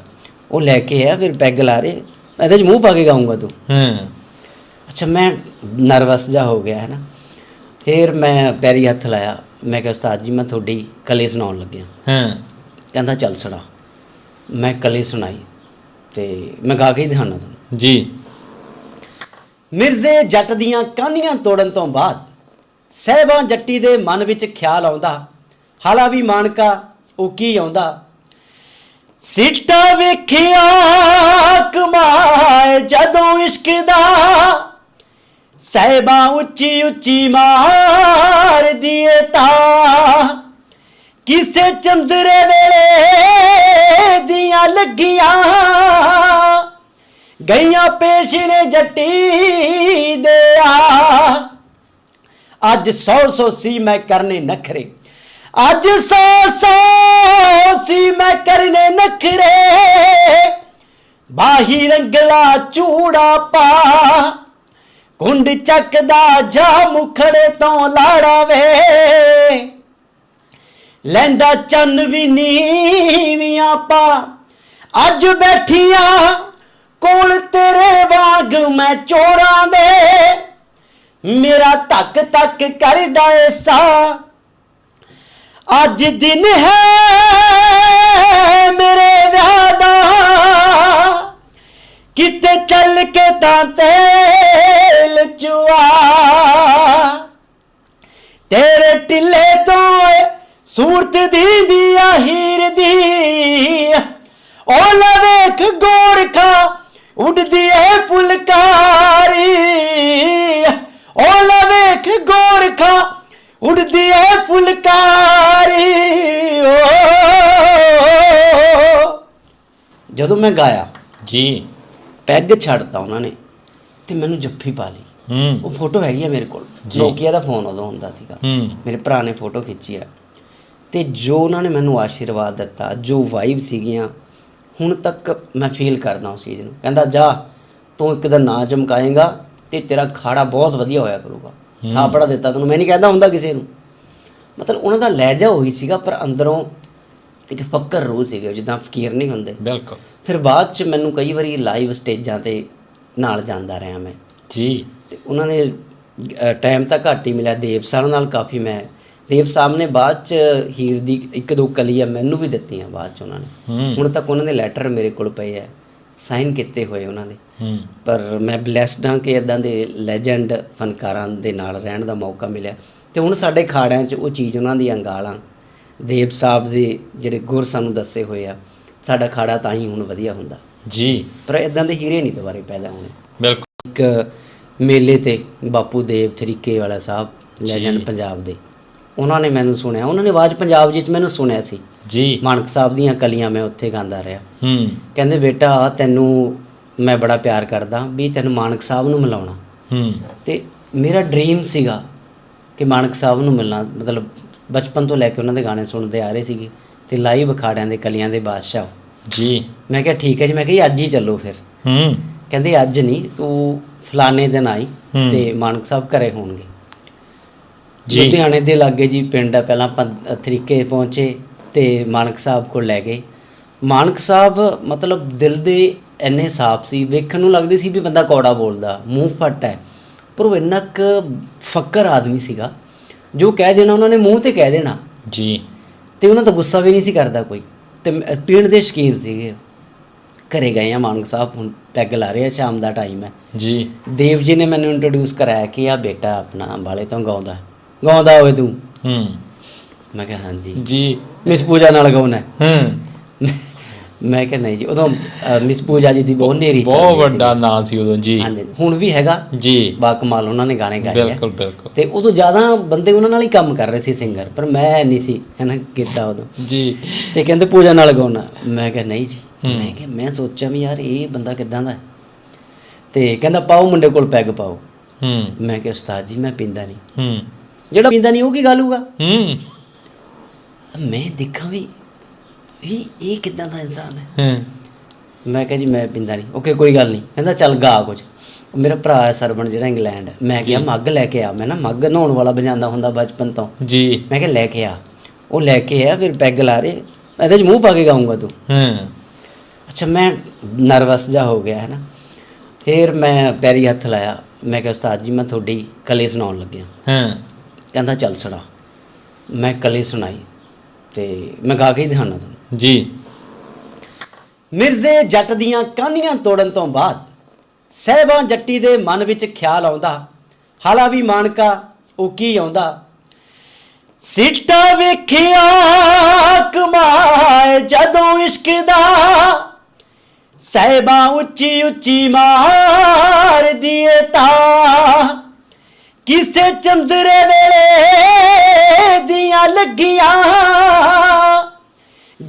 ਉਹ ਲੈ ਕੇ ਆ ਫਿਰ ਪੈਗ ਲਾ ਰਹੇ। ਇਹਦੇ 'ਚ ਮੂੰਹ ਪਾ ਕੇ ਗਾਉਂਗਾ ਤੂੰ। ਹੂੰ। ਅੱਛਾ ਮੈਂ ਨਰਵਸ ਜਾ ਹੋ ਗਿਆ ਹੈ ਨਾ। ਫਿਰ ਮੈਂ ਪੈਰੀ ਹੱਥ ਲਾਇਆ। ਮੈਂ ਕਿਹਾ ਉਸਤਾਦ ਜੀ ਮੈਂ ਤੁਹਾਡੀ ਕਲੇ ਸੁਣਾਉਣ ਲੱਗਿਆ। ਹੂੰ। ਕਹਿੰਦਾ ਚੱਲ ਸੁਣਾ। ਮੈਂ ਕਲੇ ਸੁਣਾਈ ਤੇ ਮੈਂ ਗਾ ਕੇ ਦਿਖਾਣਾ ਤੁਹਾਨੂੰ। ਜੀ। ਮਿਰਜ਼ੇ ਜੱਟ ਦੀਆਂ ਕਾਨੀਆਂ ਤੋੜਨ ਤੋਂ ਬਾਅਦ ਸਹਿਬਾਂ ਜੱਟੀ ਦੇ ਮਨ ਵਿੱਚ ਖਿਆਲ ਆਉਂਦਾ ਹਾਲਾ ਵੀ ਮਾਨਕਾ ਉਹ ਕੀ ਆਉਂਦਾ? ਸਿੱਟਾ ਵੇਖਿਆ ਕਮਾਏ ਜਦੋਂ ਇਸ਼ਕ ਦਾ ਸਹਿਬਾਂ ਉੱਚੀ ਉੱਚੀ ਮਾਰ ਦੀਏ ਤਾਂ ਕਿਸੇ ਚੰਦਰੇ ਵੇਲੇ ਦੀਆਂ ਲੱਗੀਆਂ ਗਈਆਂ ਪੇਸ਼ ਨੇ ਜੱਟੀ ਦੇ ਆ। ਅੱਜ ਸੌ ਸੌ ਸੀ ਮੈਂ ਕਰਨੇ ਨਖਰੇ। ਅੱਜ ਸੌ ਸੌ ਸੀ ਮੈਂ ਕਰਨੇ ਨਖਰੇ। ਬਾਹੀ ਰੰਗਲਾ ਚੂੜਾ ਪਾ। ਕੁੰਡ ਚੱਕਦਾ ਜਾ ਮੁਖੜੇ ਤੋਂ ਲਾੜਾ ਵੇ। ਲੈਂਦਾ ਚੰਨ ਵੀ ਨੀਵੀਆਂ ਪਾ ਅੱਜ ਬੈਠੀਆਂ ਕੋਲ ਤੇਰੇ ਵਾਂਗ ਮੈਂ ਚੋਰਾਂ ਦੇ। ਮੇਰਾ ਤੱਕ ਤੱਕ ਕਰਦਾ ਏ ਸਾ ਅੱਜ ਦਿਨ ਹੈ ਮੇਰੇ ਵਿਆਹ ਦਾ। ਕਿਤੇ ਚੱਲ ਕੇ ਤਾਂ ਤੇਲ ਚੁਆ। ਤੇਰੇ ਟਿੱਲੇ ਤੋਂ ਸੂਰਤ ਦੀ ਦੀਆ ਹੀਰ ਦੀ। ਉਹ ਲੈ ਵੇਖ ਗੋਰਖਾ ਉੱਡਦੀ ਏ ਫੁਲਕਾਰੀ। ਉਹ ਲੈ ਵੇਖ ਗੋਰਖਾ ਉੱਡਦੀ ਏ ਫੁਲਕਾਰੀ। ਓ ਜਦੋਂ ਮੈਂ ਗਾਇਆ ਜੀ। ਪੈਗ ਛੱਡਤਾ ਉਹਨਾਂ ਨੇ ਤੇ ਮੈਨੂੰ ਜੱਫੀ ਪਾ ਲਈ। ਹੂੰ। ਉਹ ਫੋਟੋ ਹੈਗੀ ਆ ਮੇਰੇ ਕੋਲ। ਨੋਕੀਆ ਦਾ ਫੋਨ ਉਦੋਂ ਹੁੰਦਾ ਸੀਗਾ। ਮੇਰੇ ਭਰਾ ਨੇ ਫੋਟੋ ਖਿੱਚੀ ਆ। ਤੇ ਜੋ ਉਹਨਾਂ ਨੇ ਮੈਨੂੰ ਆਸ਼ੀਰਵਾਦ ਦਿੱਤਾ ਜੋ ਵਾਈਬ ਸੀਗੀਆਂ ਹੁਣ ਤੱਕ ਮੈਂ ਫੀਲ ਕਰਦਾ ਉਸ ਚੀਜ਼ ਨੂੰ। ਕਹਿੰਦਾ ਜਾ ਤੂੰ ਇੱਕ ਦਿਨ ਨਾ ਚਮਕਾਏਗਾ ਤੇ ਤੇਰਾ ਖਾੜਾ ਬਹੁਤ ਵਧੀਆ ਹੋਇਆ ਕਰੂਗਾ। ਥਾਪੜਾ ਦਿੱਤਾ ਤੈਨੂੰ। ਮੈਂ ਨਹੀਂ ਕਹਿੰਦਾ ਹੁੰਦਾ ਕਿਸੇ ਨੂੰ। ਮਤਲਬ ਉਹਨਾਂ ਦਾ ਲਹਿਜਾ ਉਹੀ ਸੀਗਾ ਪਰ ਅੰਦਰੋਂ ਇੱਕ ਫੱਕਰ ਰੂਹ ਸੀਗੇ ਜਿੱਦਾਂ ਫਕੀਰ ਨਹੀਂ ਹੁੰਦੇ। ਬਿਲਕੁਲ। ਫਿਰ ਬਾਅਦ ਚ ਮੈਨੂੰ ਕਈ ਵਾਰੀ ਲਾਈਵ ਸਟੇਜਾਂ ਤੇ ਨਾਲ ਜਾਂਦਾ ਰਿਹਾ ਮੈਂ। ਜੀ। ਤੇ ਉਹਨਾਂ ਨੇ ਟਾਈਮ ਤਾਂ ਘੱਟ ਹੀ ਮਿਲਿਆ। ਦੇਵ ਸਾਹਿਬ ਨਾਲ ਕਾਫੀ ਮੈਂ ਦੇਵ ਸਾਹਿਬ ਨੇ ਬਾਅਦ ਚ ਹੀਰ ਦੀ ਇੱਕ ਦੋ ਕਲੀਆਂ ਮੈਨੂੰ ਵੀ ਦਿੱਤੀਆਂ ਬਾਅਦ ਚ ਉਹਨਾਂ ਨੇ। ਹੁਣ ਤੱਕ ਉਹਨਾਂ ਦੇ ਲੈਟਰ ਮੇਰੇ ਕੋਲ ਪਏ ਆ ਸਾਈਨ ਕੀਤੇ ਹੋਏ ਉਹਨਾਂ ਦੇ। ਪਰ ਮੈਂ ਬlesed ਹਾਂ ਕਿ ਇਦਾਂ ਦੇ ਲੈਜੈਂਡ ਫਨਕਾਰਾਂ ਦੇ ਨਾਲ ਰਹਿਣ ਦਾ ਮੌਕਾ ਮਿਲਿਆ। ਤੇ ਹੁਣ ਸਾਡੇ ਖਾੜਿਆਂ 'ਚ ਉਹ ਚੀਜ਼ ਉਹਨਾਂ ਦੀਆਂ ਗਾਲਾਂ ਦੇਵ ਸਾਹਿਬ ਦੇ ਜਿਹੜੇ ਗੁਰ ਸਾਨੂੰ ਦੱਸੇ ਹੋਏ ਆ ਸਾਡਾ ਖਾੜਾ ਤਾਂ ਹੀ ਹੁਣ ਵਧੀਆ ਹੁੰਦਾ। ਜੀ। ਪਰ ਇਦਾਂ ਦੇ ਹੀਰੇ ਨਹੀਂ ਦੁਬਾਰੇ ਪੈਦਾ ਹੋਣੇ। ਬਿਲਕੁਲ। ਇੱਕ ਮੇਲੇ ਤੇ ਬਾਪੂ ਦੇਵ ਤਰੀਕੇ ਵਾਲਾ ਸਾਹਿਬ ਲੈਜੈਂਡ। ਪੰਜਾਬ ਦੇ। ਉਹਨਾਂ ਨੇ ਮੈਨੂੰ ਸੁਣਿਆ। ਉਹਨਾਂ ਨੇ ਆਵਾਜ਼ ਪੰਜਾਬ ਜਿੱਚ ਮੈਨੂੰ ਸੁਣਿਆ ਸੀ। ਜੀ। ਮਾਨਕ ਸਾਹਿਬ ਦੀਆਂ ਕਲੀਆਂ ਮੈਂ ਉੱਥੇ ਗਾਉਂਦਾ ਰਿਹਾ। ਹੂੰ। ਕਹਿੰਦੇ ਬੇਟਾ ਤੈਨੂੰ ਮੈਂ ਬੜਾ ਪਿਆਰ ਕਰਦਾ ਵੀ ਤੈਨੂੰ ਮਾਨਕ ਸਾਹਿਬ ਨੂੰ ਮਿਲਾਉਣਾ। ਹੂੰ। ਤੇ ਮੇਰਾ ਡ੍ਰੀਮ ਸੀਗਾ ਕਿ ਮਾਨਕ ਸਾਹਿਬ ਨੂੰ ਮਿਲਣਾ। ਮਤਲਬ ਬਚਪਨ ਤੋਂ ਲੈ ਕੇ ਉਹਨਾਂ ਦੇ ਗਾਣੇ ਸੁਣਦੇ ਆ ਰਹੇ ਸੀਗੇ ਤੇ ਲਾਈਵ ਅਖਾੜਿਆਂ ਦੇ ਕਲੀਆਂ ਦੇ ਬਾਦਸ਼ਾਹ। ਜੀ। ਮੈਂ ਕਿਹਾ ਠੀਕ ਹੈ ਜੀ। ਮੈਂ ਕਿਹਾ ਅੱਜ ਹੀ ਚੱਲੋ ਫਿਰ। ਹੂੰ। ਕਹਿੰਦੇ ਅੱਜ ਨਹੀਂ ਤੂੰ ਫਲਾਣੇ ਦਿਨ ਆਈ। ਤੇ ਮਾਨਕ ਸਾਹਿਬ ਘਰੇ ਹੋਣਗੇ। ਲੁਧਿਆਣੇ ਦੇ ਲਾਗੇ ਜੀ ਪਿੰਡ ਆ ਪਹਿਲਾਂ ਆਪਾਂ ਤਰੀਕੇ ਪਹੁੰਚੇ ਤੇ ਮਾਨਕ ਸਾਹਿਬ ਕੋਲ ਲੈ ਗਏ। ਮਾਨਕ ਸਾਹਿਬ ਮਤਲਬ ਦਿਲ ਦੇ ਇੰਨੇ ਸਾਫ਼ ਸੀ ਵੇਖਣ ਨੂੰ ਲੱਗਦੇ ਸੀ ਵੀ ਬੰਦਾ ਕੌੜਾ ਬੋਲਦਾ ਮੂੰਹ ਫੱਟ ਹੈ ਪਰ ਉਹ ਇੰਨਾ ਕੁ ਫੱਕਰ ਆਦਮੀ ਸੀਗਾ ਜੋ ਕਹਿ ਦੇਣਾ ਉਹਨਾਂ ਨੇ ਮੂੰਹ ਤੇ ਕਹਿ ਦੇਣਾ। ਜੀ। ਤੇ ਉਹਨਾਂ ਦਾ ਗੁੱਸਾ ਵੀ ਨਹੀਂ ਸੀ ਕਰਦਾ ਕੋਈ। ਤੇ ਪੀਣ ਦੇ ਸ਼ੌਕੀਨ ਸੀਗੇ। ਘਰੇ ਗਏ ਆ ਮਾਨਕ ਸਾਹਿਬ ਹੁਣ ਪੈਗ ਲਾ ਰਹੇ ਆ ਸ਼ਾਮ ਦਾ ਟਾਈਮ ਹੈ। ਜੀ। ਦੇਵ ਜੀ ਨੇ ਮੈਨੂੰ ਇੰਟਰੋਡਿਊਸ ਕਰਾਇਆ ਕਿ ਆ ਬੇਟਾ ਆਪਣਾ ਅੰਬਾਲੇ ਤੋਂ ਗਾਉਂਦਾ। ਗਾਉਂਦਾ ਹੋਵੇ ਤੂੰ। ਹੂੰ। ਮੈਂ ਕਿਹਾ ਹਾਂਜੀ। ਜੀ। ਮਿਸ ਪੂਜਾ ਨਾਲ ਗਾਉਣਾ। ਹੈ। ਮੈਂ ਕਿਹਾ ਨਹੀਂ ਜੀ ਉਦੋਂ ਮਿਸ ਪੂਜਾ ਜੀ ਦੀ ਬਹੁਤ ਨੇਰੀ ਬਹੁਤ ਵੱਡਾ ਨਾਂ ਸੀ। ਉਦੋਂ ਜੀ। ਹਾਂਜੀ ਹੁਣ ਵੀ ਹੈਗਾ। ਜੀ। ਬਾ ਕਮਾਲ ਉਹਨਾਂ ਨੇ ਗਾਣੇ ਗਾਏ ਬਿਲਕੁਲ ਬਿਲਕੁਲ। ਤੇ ਉਦੋਂ ਜ਼ਿਆਦਾ ਬੰਦੇ ਉਹਨਾਂ ਨਾਲ ਹੀ ਕੰਮ ਕਰ ਰਹੇ ਸੀ ਸਿੰਗਰ ਪਰ ਮੈਂ ਨਹੀਂ ਸੀ ਹੈਨਾ ਕੀਤਾ ਉਦੋਂ। ਜੀ। ਤੇ ਕਹਿੰਦੇ ਪੂਜਾ ਨਾਲ ਗਾਉਣਾ। ਮੈਂ ਕਿਹਾ ਨਹੀਂ ਜੀ। ਮੈਂ ਕਿਹਾ ਮੈਂ ਸੋਚਿਆ ਵੀ ਯਾਰ ਇਹ ਬੰਦਾ ਕਿਦਾਂ ਦਾ ਤੇ ਕਹਿੰਦਾ ਪਾਓ ਮੁੰਡੇ ਕੋਲ ਪੈਗ ਪਾਓ। ਹੂੰ। ਮੈਂ ਕਿਹਾ ਉਸਤਾਦ ਜੀ ਮੈਂ ਪੀਂਦਾ ਨਹੀਂ। ਹੂੰ। ਜਿਹੜਾ ਪੀਂਦਾ ਨਹੀਂ ਉਹ ਕੀ ਗੱਲ ਹੋਊਗਾ? ਹੂੰ। ਮੈਂ ਦੇਖਾਂ ਵੀ ਇਹ ਇਹ ਕਿਦਾਂ ਦਾ ਇਨਸਾਨ ਹੈ। ਹੂੰ। ਮੈਂ ਕਿਹਾ ਜੀ ਮੈਂ ਪੀਂਦਾ ਨਹੀਂ। ਓਕੇ ਕੋਈ ਗੱਲ ਨਹੀਂ। ਕਹਿੰਦਾ ਚੱਲ ਗਾ ਕੁਝ। ਮੇਰਾ ਭਰਾ ਹੈ ਸਰਵਣ ਜਿਹੜਾ ਇੰਗਲੈਂਡ। ਮੈਂ ਕਿਹਾ ਮੱਗ ਲੈ ਕੇ ਆ। ਮੈਂ ਨਾ ਮੱਗ ਨਹਾਉਣ ਵਾਲਾ ਵਜਾਉਂਦਾ ਹੁੰਦਾ ਬਚਪਨ ਤੋਂ। ਜੀ। ਮੈਂ ਕਿਹਾ ਲੈ ਕੇ ਆ। ਉਹ ਲੈ ਕੇ ਆ ਫਿਰ ਪੈਗ ਲਾ ਰਹੇ। ਇਹਦੇ 'ਚ ਮੂੰਹ ਪਾ ਕੇ ਗਾਉਂਗਾ ਤੂੰ। ਹੂੰ। ਅੱਛਾ ਮੈਂ ਨਰਵਸ ਜਾ ਹੋ ਗਿਆ ਹੈ ਨਾ। ਫਿਰ ਮੈਂ ਪੈਰੀ ਹੱਥ ਲਾਇਆ। ਮੈਂ ਕਿਹਾ ਉਸਤਾਦ ਜੀ ਮੈਂ ਤੁਹਾਡੀ ਕਲੇ ਸੁਣਾਉਣ ਲੱਗਿਆ। ਹੂੰ। ਕਹਿੰਦਾ ਚੱਲ ਸੁਣਾ। ਮੈਂ ਕਲੇ ਸੁਣਾਈ ਤੇ ਮੈਂ ਗਾ ਕੇ ਹੀ ਦਿਖਾਣਾ ਤੁਹਾਨੂੰ। ਜੀ। ਮਿਰਜ਼ੇ ਜੱਟ ਦੀਆਂ ਕਾਨੀਆਂ ਤੋੜਨ ਤੋਂ ਬਾਅਦ ਸਹਿਬਾਂ ਜੱਟੀ ਦੇ ਮਨ ਵਿੱਚ ਖਿਆਲ ਆਉਂਦਾ ਹਾਲਾ ਵੀ ਮਾਨਕਾ ਉਹ ਕੀ ਆਉਂਦਾ? ਸਿੱਟਾ ਵੇਖਿਆ ਕਮਾਏ ਜਦੋਂ ਇਸ਼ਕ ਦਾ ਸਹਿਬਾਂ ਉੱਚੀ ਉੱਚੀ ਮਾਰ ਦੀਏ ਤਾਂ ਕਿਸੇ ਚੰਦਰੇ ਵੇਲੇ ਦੀਆਂ ਲੱਗੀਆਂ